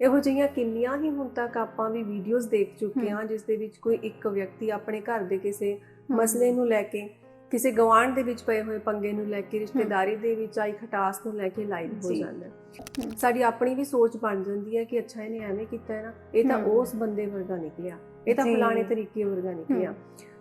ਇਹੋ ਜਿਹੀਆਂ ਕਿੰਨੀਆਂ ਹੀ ਹੁਣ ਤੱਕ ਆਪਾਂ ਵੀ ਵੀਡੀਓਜ਼ ਦੇਖ ਚੁੱਕੇ ਹਾਂ ਜਿਸ ਦੇ ਵਿੱਚ ਕੋਈ ਇੱਕ ਵਿਅਕਤੀ ਆਪਣੇ ਘਰ ਦੇ ਕਿਸੇ ਮਸਲੇ ਨੂੰ ਲੈ ਕੇ ਕਿਸੇ ਗਵਾਂਢ ਦੇ ਵਿੱਚ ਪਏ ਹੋਏ ਪੰਗੇ ਨੂੰ ਲੈ ਕੇ ਰਿਸ਼ਤੇਦਾਰੀ ਦੇ ਵਿੱਚ ਆਈ ਖਟਾਸ ਨੂੰ ਲੈ ਕੇ ਲਾਈਵ ਹੋ। ਜਾਂਦਾ। ਸਾਡੀ ਆਪਣੀ ਵੀ ਸੋਚ ਬਣ ਜਾਂਦੀ ਹੈ ਕਿ ਅੱਛਾ ਇਹਨੇ ਐਵੇਂ ਕੀਤਾ ਹੈ ਨਾ ਇਹ ਤਾਂ। ਉਸ ਬੰਦੇ ਵਰਗਾ ਨਿਕਲਿਆ ਇਹ ਤਾਂ। ਫਲਾਣੇ ਤਰੀਕੇ ਵਰਗਾ ਨਿਕਲਿਆ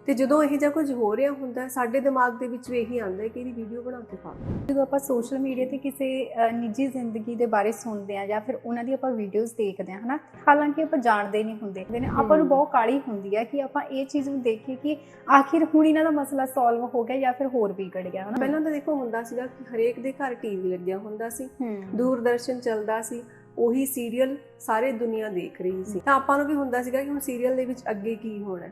ਤੇ ਜਦੋਂ ਇਹ ਜਿਹਾ ਕੁਝ ਹੋ ਰਿਹਾ ਹੁੰਦਾ ਸਾਡੇ ਦਿਮਾਗ ਦੇ ਵਿੱਚ ਵੀ ਇਹੀ ਆਉਂਦਾ ਹੈ ਕਿ ਇਹਦੀ ਵੀਡੀਓ ਬਣਾ ਕੇ ਪਾ ਜਦੋਂ ਆਪਾਂ ਸੋਸ਼ਲ ਮੀਡੀਆ ਤੇ ਕਿਸੇ ਨਿੱਜੀ ਜ਼ਿੰਦਗੀ ਦੇ ਬਾਰੇ ਸੁਣਦੇ ਆ ਜਾਂ ਫਿਰ ਉਹਨਾਂ ਦੀ ਆਪਾਂ ਵੀਡੀਓਜ਼ ਦੇਖਦੇ ਆ ਹਨਾ? ਹਾਲਾਂਕਿ ਆਪਾਂ ਜਾਣਦੇ ਨਹੀਂ ਹੁੰਦੇ। ਨੇ ਆਪਾਂ ਨੂੰ। ਬਹੁਤ ਕਾਲੀ ਹੁੰਦੀ ਹੈ ਕਿ ਆਪਾਂ ਇਹ ਚੀਜ਼ ਨੂੰ ਦੇਖੀਏ ਕਿ ਆਖਿਰ ਹੁਣ ਇਹਨਾਂ ਦਾ ਮਸਲਾ ਸੋਲਵ ਹੋ ਗਿਆ ਜਾਂ ਫਿਰ ਹੋਰ ਵਿਗੜ ਗਿਆ ਹਨਾ? ਪਹਿਲਾਂ ਤਾਂ ਦੇਖੋ ਹੁੰਦਾ ਸੀਗਾ ਕਿ ਹਰੇਕ ਦੇ ਘਰ ਟੀਵੀ ਲੱਗਿਆ ਹੁੰਦਾ ਸੀ। ਦੂਰਦਰਸ਼ਨ ਚੱਲਦਾ ਸੀ। ਉਹੀ ਸੀਰੀਅਲ ਸਾਰੇ ਦੁਨੀਆ ਦੇਖ ਰਹੀ ਸੀ। ਤਾਂ ਆਪਾਂ ਨੂੰ ਵੀ ਹੁੰਦਾ ਸੀਗਾ ਕਿ ਹੁਣ ਸੀਰੀਅਲ ਦੇ ਵਿੱਚ ਅੱਗੇ ਕੀ ਹੋਣਾ।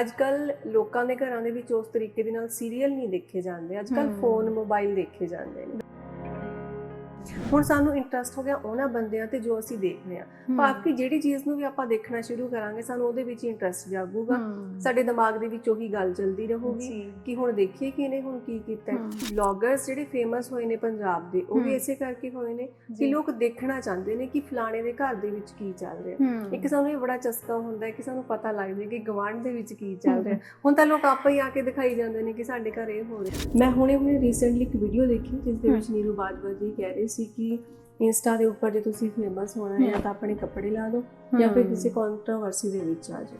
ਅੱਜ ਕੱਲ ਲੋਕਾਂ ਦੇ ਘਰਾਂ ਦੇ ਵਿੱਚ ਉਸ ਤਰੀਕੇ ਦੇ ਨਾਲ ਸੀਰੀਅਲ ਨਹੀਂ ਦੇਖੇ ਜਾਂਦੇ। ਅੱਜ ਕੱਲ। ਫੋਨ ਮੋਬਾਈਲ ਦੇਖੇ ਜਾਂਦੇ ਨੇ। ਹੁਣ ਸਾਨੂੰ ਇੰਟਰਸਟ ਹੋ ਗਿਆ ਉਹਨਾਂ ਬੰਦਿਆਂ ਤੇ ਜੋ ਅਸੀਂ ਦੇਖ ਰਹੇ ਹਾਂ। ਭਾਵ ਕਿ ਜਿਹੜੀ ਚੀਜ਼ ਨੂੰ ਵੀ ਆਪਾਂ ਦੇਖਣਾ ਸ਼ੁਰੂ ਕਰਾਂਗੇ ਸਾਨੂੰ ਉਹਦੇ ਵਿੱਚ ਇੰਟਰਸਟ ਜਾਗੂਗਾ। ਸਾਡੇ ਦਿਮਾਗ ਦੇ ਵਿੱਚ ਉਹੀ ਗੱਲ ਚੱਲਦੀ ਰਹੂਗੀ ਕਿ ਹੁਣ ਦੇਖੀਏ ਕਿ ਇਹਨੇ ਹੁਣ ਕੀ ਕੀਤਾ। ਬਲੌਗਰਸ ਜਿਹੜੇ ਫੇਮਸ ਹੋਏ ਨੇ ਪੰਜਾਬ ਦੇ ਉਹ ਵੀ। ਇਸੇ ਕਰਕੇ ਹੋਏ ਨੇ ਕਿ। ਲੋਕ ਦੇਖਣਾ ਚਾਹੁੰਦੇ ਨੇ ਕਿ ਫਲਾਣੇ ਦੇ ਘਰ ਦੇ ਵਿੱਚ ਕੀ ਚੱਲ ਰਿਹਾ ਇੱਕ ਸਾਨੂੰ ਇਹ ਬੜਾ ਚਸਕਾ ਹੁੰਦਾ ਹੈ ਕਿ ਸਾਨੂੰ ਪਤਾ ਲੱਗ ਜਾਏ ਕਿ ਗਵਾਂਢ ਦੇ ਵਿੱਚ ਕੀ ਚੱਲ ਰਿਹਾ ਹੁਣ ਤਾਂ ਲੋਕ ਆਪੇ ਹੀ ਆ ਕੇ ਦਿਖਾਈ ਜਾਂਦੇ ਨੇ ਕਿ ਸਾਡੇ ਘਰ ਇਹ ਹੋ ਰਿਹਾ ਮੈਂ ਹੁਣੇ ਹੁਣੇ ਰੀਸੈਂਟਲੀ ਇੱਕ ਵੀਡੀਓ ਦੇਖੀ ਜਿਸ ਦੇ ਵਿੱਚ ਨੀਰੂ ਬਾਜਵਾ ਜੀ ਕਹਿ ਰਹੇ ਸੀ ਕਿ ਇੰਸਟਾ ਦੇ ਉੱਪਰ ਜੇ ਤੁਸੀਂ ਫੇਮਸ ਹੋਣਾ ਹੈ। ਤਾਂ ਆਪਣੇ ਕੱਪੜੇ ਲਾ ਦਿਓ ਜਾਂ ਫਿਰ ਕਿਸੇ ਕੰਟਰੋਵਰਸੀ ਦੇ ਵਿੱਚ ਆ ਜਾਓ।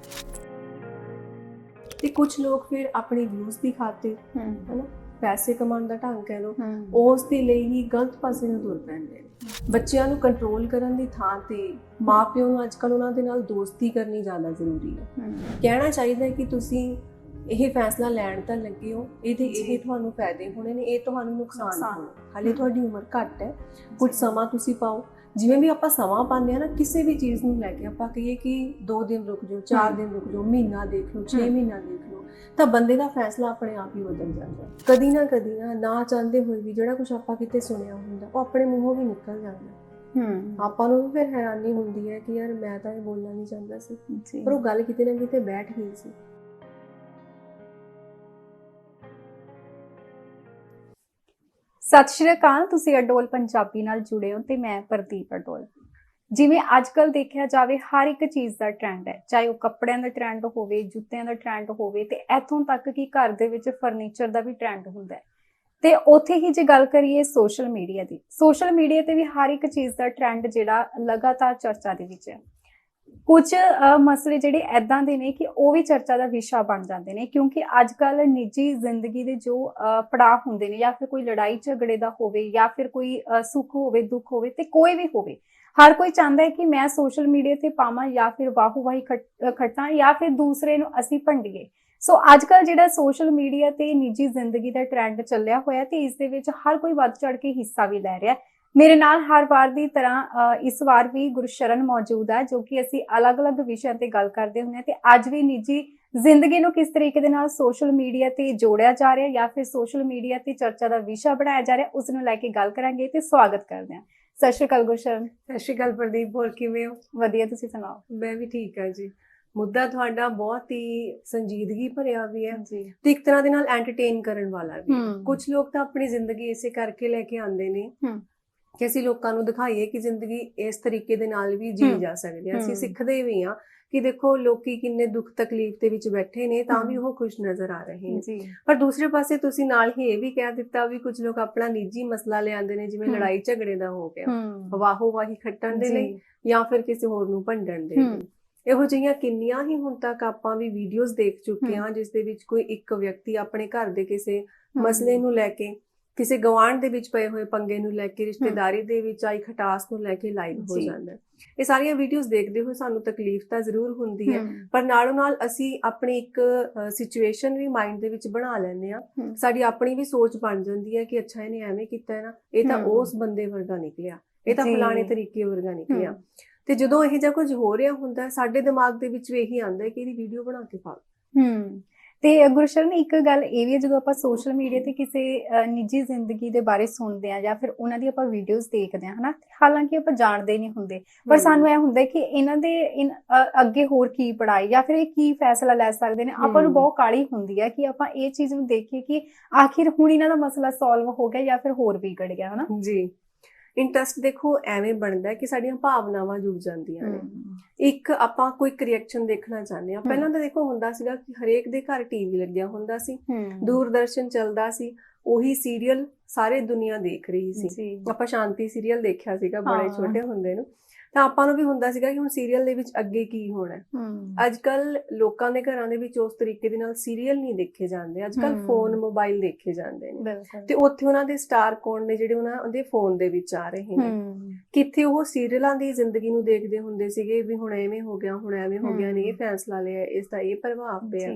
ਤੇ ਕੁਝ ਲੋਕ ਫਿਰ ਆਪਣੇ ਵਿਊਜ਼ ਦੀ ਖਾਤਰ ਹੂੰ ਹਨਾ? ਪੈਸੇ ਕਮਾਉਣ ਦਾ ਢੰਗ ਕਹਿ ਲਓ ਉਸ ਦੇ ਲਈ ਹੀ ਗਲਤ ਪਾਸੇ ਨੂੰ ਤੁਰ ਪੈਂਦੇ ਨੇ। ਬੱਚਿਆਂ ਨੂੰ ਕੰਟਰੋਲ ਕਰਨ ਦੀ ਥਾਂ ਤੇ ਮਾਪਿਓ ਨੂੰ ਅੱਜਕੱਲ ਉਹਨਾਂ ਦੇ ਨਾਲ ਦੋਸਤੀ ਕਰਨੀ ਜ਼ਿਆਦਾ ਜ਼ਰੂਰੀ ਹੂੰ। ਕਹਿਣਾ ਚਾਹੀਦਾ ਹੈ ਕਿ ਤੁਸੀਂ ਇਹ ਫੈਸਲਾ ਲੈਣ ਤਾਂ ਲੱਗੇ ਹੋ ਇਹਦੇ। ਇਹ ਤੁਹਾਨੂੰ ਫਾਇਦੇ ਹੋਣੇ ਨੇ ਇਹ ਤੁਹਾਨੂੰ ਨੁਕਸਾਨ। ਹੋਣਾ ਹਾਲੇ ਤੁਹਾਡੀ ਉਮਰ ਘੱਟ ਹੈ ਕੁਝ ਸਮਾਂ ਤੁਸੀਂ ਪਾਓ। ਜਿਵੇਂ ਵੀ ਆਪਾਂ ਸਮਾਂ ਪਾਉਂਦੇ ਆ ਨਾ ਕਿਸੇ ਵੀ ਚੀਜ਼ ਨੂੰ ਲੈ ਕੇ ਆਪਾਂ ਕਹੀਏ ਕਿ 2 ਦਿਨ ਰੁਕ ਜਾਓ 4 ਹਮ। ਦਿਨ ਰੁਕ ਜਾਓ ਮਹੀਨਾ ਦੇਖ ਲਓ 6 ਹਮ। ਮਹੀਨਾ ਦੇਖ ਲਓ ਤਾਂ ਬੰਦੇ ਦਾ ਫੈਸਲਾ ਆਪਣੇ ਆਪ ਹੀ ਬਦਲ ਜਾਂਦਾ ਕਦੀ ਨਾ ਕਦੀ ਨਾ ਨਾ ਚਾਹੁੰਦੇ ਹੋਏ ਵੀ ਜਿਹੜਾ ਕੁਝ ਆਪਾਂ ਕਿਤੇ ਸੁਣਿਆ ਹੁੰਦਾ ਉਹ ਆਪਣੇ ਮੂੰਹੋਂ ਵੀ ਨਿਕਲ ਜਾਂਦਾ ਹੂੰ। ਆਪਾਂ ਨੂੰ ਵੀ ਫਿਰ ਹੈਰਾਨੀ ਹੁੰਦੀ ਹੈ ਕਿ ਯਾਰ ਮੈਂ ਤਾਂ ਇਹ ਬੋਲਣਾ ਨਹੀਂ ਚਾਹੁੰਦਾ ਸੀ। ਪਰ ਉਹ ਗੱਲ ਕਿਤੇ ਨਾ ਕਿਤੇ ਬੈਠ ਗਈ ਸੀ। ਸਤਿ ਸ਼੍ਰੀ ਅਕਾਲ, ਤੁਸੀਂ ਅਡੋਲ ਪੰਜਾਬੀ ਨਾਲ ਜੁੜੇ ਹੋ ਤੇ ਮੈਂ ਪ੍ਰਦੀਪ ਅਡੋਲ। ਜਿਵੇਂ ਅੱਜਕੱਲ ਦੇਖਿਆ ਜਾਵੇ, ਹਰ ਇੱਕ ਚੀਜ਼ ਦਾ ਟ੍ਰੈਂਡ ਹੈ। ਚਾਹੇ ਉਹ ਕੱਪੜਿਆਂ ਦਾ ਟ੍ਰੈਂਡ ਹੋਵੇ, ਜੁੱਤਿਆਂ ਦਾ ਟ੍ਰੈਂਡ ਹੋਵੇ, ਤੇ ਇੱਥੋਂ ਤੱਕ ਕਿ ਘਰ ਦੇ ਵਿੱਚ ਫਰਨੀਚਰ ਦਾ ਵੀ ਟ੍ਰੈਂਡ ਹੁੰਦਾ ਹੈ। ਤੇ ਉੱਥੇ ਹੀ ਜੇ ਗੱਲ ਕਰੀਏ ਸੋਸ਼ਲ ਮੀਡੀਆ ਦੀ ਸੋਸ਼ਲ ਮੀਡੀਆ ਤੇ ਵੀ ਹਰ ਇੱਕ ਚੀਜ਼ ਦਾ ਟ੍ਰੈਂਡ ਜਿਹੜਾ ਲਗਾਤਾਰ ਚਰਚਾ ਦੇ ਵਿੱਚ ਹੈ। ਕੁਝ ਮਸਲੇ ਜਿਹੜੇ ਐਦਾਂ ਦੇ ਨੇ ਕਿ ਉਹ ਵੀ ਚਰਚਾ ਦਾ ਵਿਸ਼ਾ ਬਣ ਜਾਂਦੇ ਨੇ ਕਿਉਂਕਿ ਅੱਜ ਕੱਲ ਨਿੱਜੀ ਜ਼ਿੰਦਗੀ ਦੇ ਜੋ ਅ, ਪੜਾਅ ਹੁੰਦੇ ਨੇ ਜਾਂ ਫਿਰ ਕੋਈ ਲੜਾਈ ਝਗੜੇ ਦਾ ਹੋਵੇ ਜਾਂ ਫਿਰ ਕੋਈ ਸੁੱਖ ਹੋਵੇ ਦੁੱਖ ਹੋਵੇ ਤੇ ਕੋਈ ਵੀ ਹੋਵੇ ਹਰ ਕੋਈ ਚਾਹੁੰਦਾ ਹੈ ਕਿ ਮੈਂ ਸੋਸ਼ਲ ਮੀਡੀਆ ਤੇ ਪਾਵਾਂ ਜਾਂ ਫਿਰ ਵਾਹੂ-ਵਾਹੀ ਖੱਟਾਂ ਜਾਂ ਫਿਰ ਦੂਸਰੇ ਨੂੰ ਅਸੀਂ ਭੰਡੀਏ। ਸੋ ਅੱਜ ਕੱਲ ਜਿਹੜਾ ਸੋਸ਼ਲ ਮੀਡੀਆ ਤੇ ਨਿੱਜੀ ਜ਼ਿੰਦਗੀ ਦਾ ਟ੍ਰੈਂਡ ਚੱਲਿਆ ਹੋਇਆ ਤੇ ਇਸ ਦੇ ਵਿੱਚ ਹਰ ਕੋਈ ਵੱਧ ਚੜ ਕੇ ਹਿੱਸਾ ਵੀ ਲੈ ਰਿਹਾ ਮੇਰੇ ਨਾਲ ਹਰ ਵਾਰ ਦੀ ਤਰ੍ਹਾਂ ਇਸ ਵਾਰ ਵੀ ਗੁਰਸ਼ਰਨ ਮੌਜੂਦ ਹੈ ਜੋ ਕਿ ਅਸੀਂ ਅਲੱਗ-ਅਲੱਗ ਵਿਸ਼ਿਆਂ ਤੇ ਗੱਲ ਕਰਦੇ ਹੁੰਦੇ ਹਾਂ ਤੇ ਅੱਜ ਵੀ ਨਿੱਜੀ ਜ਼ਿੰਦਗੀ ਨੂੰ ਕਿਸ ਤਰੀਕੇ ਦੇ ਨਾਲ ਸੋਸ਼ਲ ਮੀਡੀਆ ਤੇ ਜੋੜਿਆ ਜਾ ਰਿਹਾ ਜਾਂ ਫਿਰ ਸੋਸ਼ਲ ਮੀਡੀਆ ਤੇ ਚਰਚਾ ਦਾ ਵਿਸ਼ਾ ਬਣਾਇਆ ਜਾ ਰਿਹਾ ਉਸ ਨੂੰ ਲੈ ਕੇ ਗੱਲ ਕਰਾਂਗੇ ਤੇ ਸਵਾਗਤ ਕਰਦੇ ਹਾਂ। ਸਤਿ ਸ਼੍ਰੀ ਅਕਾਲ ਗੁਰਸ਼ਰਨ ਸਤਿ ਸ਼੍ਰੀ ਅਕਾਲ ਪ੍ਰਦੀਪ ਹੋਰ ਕਿਵੇਂ ਹੋ? ਵਧੀਆ ਤੁਸੀਂ ਸੁਣਾਓ? ਮੈਂ ਵੀ ਠੀਕ ਹਾਂ ਜੀ। ਮੁੱਦਾ ਤੁਹਾਡਾ ਬਹੁਤ ਹੀ ਸੰਜੀਦਗੀ ਭਰਿਆ ਵੀ ਹੈ ਜੀ। ਤੇ ਇੱਕ ਤਰ੍ਹਾਂ ਦੇ ਨਾਲ ਐਂਟਰਟੇਨ ਕਰਨ ਵਾਲਾ ਵੀ। ਕੁਝ ਲੋਕ ਤਾਂ ਆਪਣੀ ਜ਼ਿੰਦਗੀ ਇਸੇ ਕਰਕੇ ਲੈ ਕੇ ਆਉਂਦੇ ਨੇ। ਕਿ ਅਸੀਂ ਲੋਕਾਂ ਨੂੰ ਦਿਖਾਈਏ ਕਿ ਜ਼ਿੰਦਗੀ ਇਸ ਤਰੀਕੇ ਦੇ ਨਾਲ ਵੀ ਜੀ। ਜਾ ਸਕਦੀ ਹੈ ਅਸੀਂ। ਸਿੱਖਦੇ ਵੀ ਹਾਂ ਕਿ ਦੇਖੋ ਲੋਕੀ ਕਿੰਨੇ ਦੁੱਖ ਤਕਲੀਫ ਦੇ ਵਿੱਚ ਬੈਠੇ ਨੇ ਤਾਂ ਵੀ। ਉਹ ਖੁਸ਼ ਨਜ਼ਰ ਆ ਰਹੇ ਨੇ ਪਰ ਦੂਸਰੇ ਪਾਸੇ ਤੁਸੀਂ ਨਾਲ ਹੀ ਇਹ ਵੀ ਕਹਿ ਦਿੱਤਾ ਵੀ ਕੁਝ ਲੋਕ ਆਪਣਾ ਨਿੱਜੀ ਮਸਲਾ ਲਿਆਉਂਦੇ ਨੇ ਜਿਵੇਂ। ਲੜਾਈ ਝਗੜੇ ਦਾ ਹੋ ਗਿਆ ਵਾਹੋ ਵਾਹੀ ਖੱਟਣ ਦੇ ਲਈ ਜੀ ਫਿਰ ਕਿਸੇ ਹੋਰ ਨੂੰ ਭੰਡਣ ਦੇ। ਲਈ ਇਹੋ ਜਿਹੀਆਂ ਕਿੰਨੀਆਂ ਹੀ ਹੁਣ ਤੱਕ ਆਪਾਂ ਵੀ ਵੀਡੀਓਜ਼ ਦੇਖ ਚੁੱਕੇ। ਹਾਂ ਜਿਸ ਦੇ ਵਿੱਚ ਕੋਈ ਇੱਕ ਵਿਅਕਤੀ ਆਪਣੇ ਘਰ ਦੇ ਕਿਸੇ। ਮਸਲੇ ਨੂੰ ਲੈ ਕੇ ਕਿਸੇ ਗਵਾਂਢ ਦੇ ਵਿੱਚ ਪਏ ਹੋਏ ਪੰਗੇ ਨੂੰ ਲੈ ਕੇ ਰਿਸ਼ਤੇਦਾਰੀ ਦੇ ਵਿੱਚ ਆਈ ਖਟਾਸ ਨੂੰ ਲੈ ਕੇ ਲਾਈਵ ਹੋ। ਜਾਂਦਾ ਹੈ ਇਹ ਸਾਰੀਆਂ ਵੀਡੀਓਜ਼ ਦੇਖਦੇ ਹੋਏ ਸਾਨੂੰ ਤਕਲੀਫ ਤਾਂ ਜ਼ਰੂਰ ਹੁੰਦੀ ਹੈ। ਪਰ ਨਾਲੋਂ ਨਾਲ ਅਸੀਂ ਆਪਣੀ ਇੱਕ ਸਿਚੁਏਸ਼ਨ ਵੀ ਮਾਈਂਡ ਦੇ ਵਿੱਚ ਬਣਾ ਲੈਂਦੇ ਆ। ਸਾਡੀ ਆਪਣੀ ਵੀ ਸੋਚ ਬਣ ਜਾਂਦੀ ਹੈ ਕਿ ਅੱਛਾ ਇਹਨੇ ਐਵੇਂ ਕੀਤਾ ਹੈ ਨਾ ਇਹ ਤਾਂ। ਉਸ ਬੰਦੇ ਵਰਗਾ ਨਿਕਲਿਆ ਇਹ ਤਾਂ। ਫਲਾਣੇ ਤਰੀਕੇ ਵਰਗਾ ਨਿਕਲਿਆ। ਤੇ ਜਦੋਂ ਇਹ ਜਿਹਾ ਕੁਝ ਹੋ ਰਿਹਾ ਹੁੰਦਾ ਹੈ ਸਾਡੇ ਦਿਮਾਗ ਦੇ ਵਿੱਚ ਵੀ ਇਹੀ ਆਉਂਦਾ ਹੈ ਕਿ ਇਹਦੀ ਵੀਡੀਓ ਬਣਾ ਕੇ ਪਾ ਦਿਓ। ਤੇ ਗੁਰਸ਼ਰਨ ਇੱਕ ਗੱਲ ਇਹ ਵੀ ਹੈ ਜਦੋਂ ਆਪਾਂ ਸੋਸ਼ਲ ਮੀਡੀਆ ਤੇ ਕਿਸੇ ਨਿੱਜੀ ਜ਼ਿੰਦਗੀ ਦੇ ਬਾਰੇ ਸੁਣਦੇ ਆ ਜਾਂ ਫਿਰ ਉਹਨਾਂ ਦੀ ਆਪਾਂ ਵੀਡੀਓਜ਼ ਦੇਖਦੇ ਆ ਹਨਾ ਹਾਲਾਂਕਿ ਆਪਾਂ ਜਾਣਦੇ ਨਹੀਂ ਹੁੰਦੇ ਪਰ ਸਾਨੂੰ ਇਹ ਹੁੰਦਾ ਕਿ ਇਹਨਾਂ ਦੇ ਅੱਗੇ ਹੋਰ ਕੀ ਪੜਾਈ ਜਾਂ ਫਿਰ ਇਹ ਕੀ ਫੈਸਲਾ ਲੈ ਸਕਦੇ ਨੇ ਆਪਾਂ ਨੂੰ। ਬਹੁਤ ਕਾਲੀ ਹੁੰਦੀ ਹੈ ਕਿ ਆਪਾਂ ਇਹ ਚੀਜ਼ ਨੂੰ ਦੇਖੀਏ ਕਿ ਆਖਿਰ ਹੁਣ ਇਹਨਾਂ ਦਾ ਮਸਲਾ ਸੋਲਵ ਹੋ ਗਿਆ ਜਾਂ ਫਿਰ ਹੋਰ ਵਿਗੜ ਗਿਆ ਹਨਾ। ਜੀ। ਇੰਟਰਸਟ ਦੇਖੋ ਐਵੇਂ ਬਣਦਾ ਕਿ ਸਾਡੀਆਂ ਭਾਵਨਾਵਾਂ ਜੁੜ ਜਾਂਦੀਆਂ ਨੇ। ਇੱਕ ਆਪਾਂ ਕੋਈ ਰਿਐਕਸ਼ਨ ਦੇਖਣਾ ਚਾਹੁੰਦੇ ਆ ਪਹਿਲਾਂ ਤਾਂ ਦੇਖੋ ਹੁੰਦਾ ਸੀਗਾ ਕਿ ਹਰੇਕ ਦੇ ਘਰ ਟੀਵੀ ਲੱਗਿਆ ਹੁੰਦਾ ਸੀ। ਦੂਰਦਰਸ਼ਨ ਚੱਲਦਾ ਸੀ। ਉਹੀ ਸੀਰੀਅਲ ਸਾਰੇ ਦੁਨੀਆ ਦੇਖ ਰਹੀ ਸੀ। ਆਪਾਂ ਸ਼ਾਂਤੀ ਸੀਰੀਅਲ ਦੇਖਿਆ ਸੀਗਾ ਬੜੇ। ਛੋਟੇ ਹੁੰਦੇ ਨੂੰ। ਤਾਂ ਆਪਾਂ ਨੂੰ ਵੀ ਹੁੰਦਾ ਸੀਗਾ ਕਿ ਹੁਣ ਸੀਰੀਅਲ ਦੇ ਵਿੱਚ ਅੱਗੇ ਕੀ ਹੋਣਾ ਹੈ। ਅੱਜ ਕੱਲ ਲੋਕਾਂ ਦੇ ਘਰਾਂ ਦੇ ਵਿੱਚ ਉਸ ਤਰੀਕੇ ਦੇ ਨਾਲ ਸੀਰੀਅਲ ਨਹੀਂ ਦੇਖੇ ਜਾਂਦੇ। ਅੱਜ ਕੱਲ। ਫੋਨ ਮੋਬਾਈਲ ਦੇਖੇ ਜਾਂਦੇ ਨੇ। ਤੇ ਉੱਥੇ ਉਹਨਾਂ ਦੇ ਸਟਾਰ ਕੌਣ ਨੇ ਜਿਹੜੇ ਉਹਨਾਂ ਦੇ ਫੋਨ ਦੇ ਵਿੱਚ ਆ ਰਹੇ ਨੇ? ਕਿੱਥੇ ਉਹ ਸੀਰੀਅਲਾਂ ਦੀ ਜ਼ਿੰਦਗੀ ਨੂੰ ਦੇਖਦੇ ਹੁੰਦੇ ਸੀਗੇ ਵੀ ਹੁਣ ਐਵੇਂ ਹੋ ਗਿਆ ਹੁਣ ਐਵੇਂ ਹੋ ਗਿਆ ਨੇ ਇਹ। ਫੈਸਲਾ ਲਿਆ ਇਸ ਦਾ ਇਹ ਪ੍ਰਭਾਵ ਪਿਆ।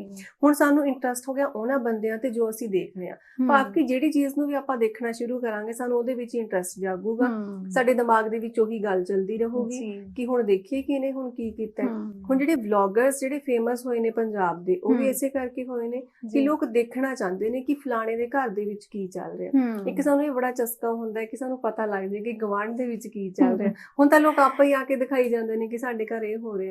ਹੁਣ ਸਾਨੂੰ ਇੰਟਰਸਟ ਹੋ ਗਿਆ ਉਹਨਾਂ ਬੰਦਿਆਂ ਤੇ ਜੋ ਅਸੀਂ ਦੇਖ ਰਹੇ ਹਮ, ਭਾਵ ਕਿ ਜਿਹੜੀ ਚੀਜ਼ ਨੂੰ ਵੀ ਆਪਾਂ ਦੇਖਣਾ ਸ਼ੁਰੂ ਕਰਾਂਗੇ ਸਾਨੂੰ ਉਹਦੇ ਵਿੱਚ ਇੰਟਰਸਟ ਜਾਗੂਗਾ। ਸਾਡੇ ਦਿਮਾਗ ਦੇ ਵਿੱਚ ਉਹੀ ਗੱਲ ਚੱਲਦੀ ਰਹੂਗੀ। ਜੀ, ਕਿ ਹੁਣ ਦੇਖੀਏ ਕਿ ਇਹਨੇ ਹੁਣ ਕੀ ਕੀਤਾ ਹੁਣ ਜਿਹੜੇ ਵਲੌਗਰਸ ਜਿਹੜੇ ਫੇਮਸ ਹੋਏ ਨੇ ਪੰਜਾਬ ਦੇ ਉਹ ਵੀ। ਇਸੇ ਕਰਕੇ ਹੋਏ ਨੇ ਕਿ ਜੀ, ਲੋਕ ਦੇਖਣਾ ਚਾਹੁੰਦੇ ਨੇ ਕਿ ਫਲਾਣੇ ਦੇ ਘਰ ਦੇ ਵਿੱਚ ਕੀ ਚੱਲ ਰਿਹਾ। ਇੱਕ ਸਾਨੂੰ ਇਹ ਬੜਾ ਚਸਕਾ ਹੁੰਦਾ ਹੈ ਕਿ ਸਾਨੂੰ ਪਤਾ ਲੱਗ ਜਾਏ ਕਿ ਗਵਾਂਢ ਦੇ ਵਿੱਚ ਕੀ ਚੱਲ ਰਿਹਾ। ਹੁਣ ਤਾਂ ਲੋਕ ਆਪੇ ਹੀ ਆ ਕੇ ਦਿਖਾਈ ਜਾਂਦੇ ਨੇ ਕਿ ਸਾਡੇ ਘਰ ਇਹ ਹੋ ਰਿਹਾ।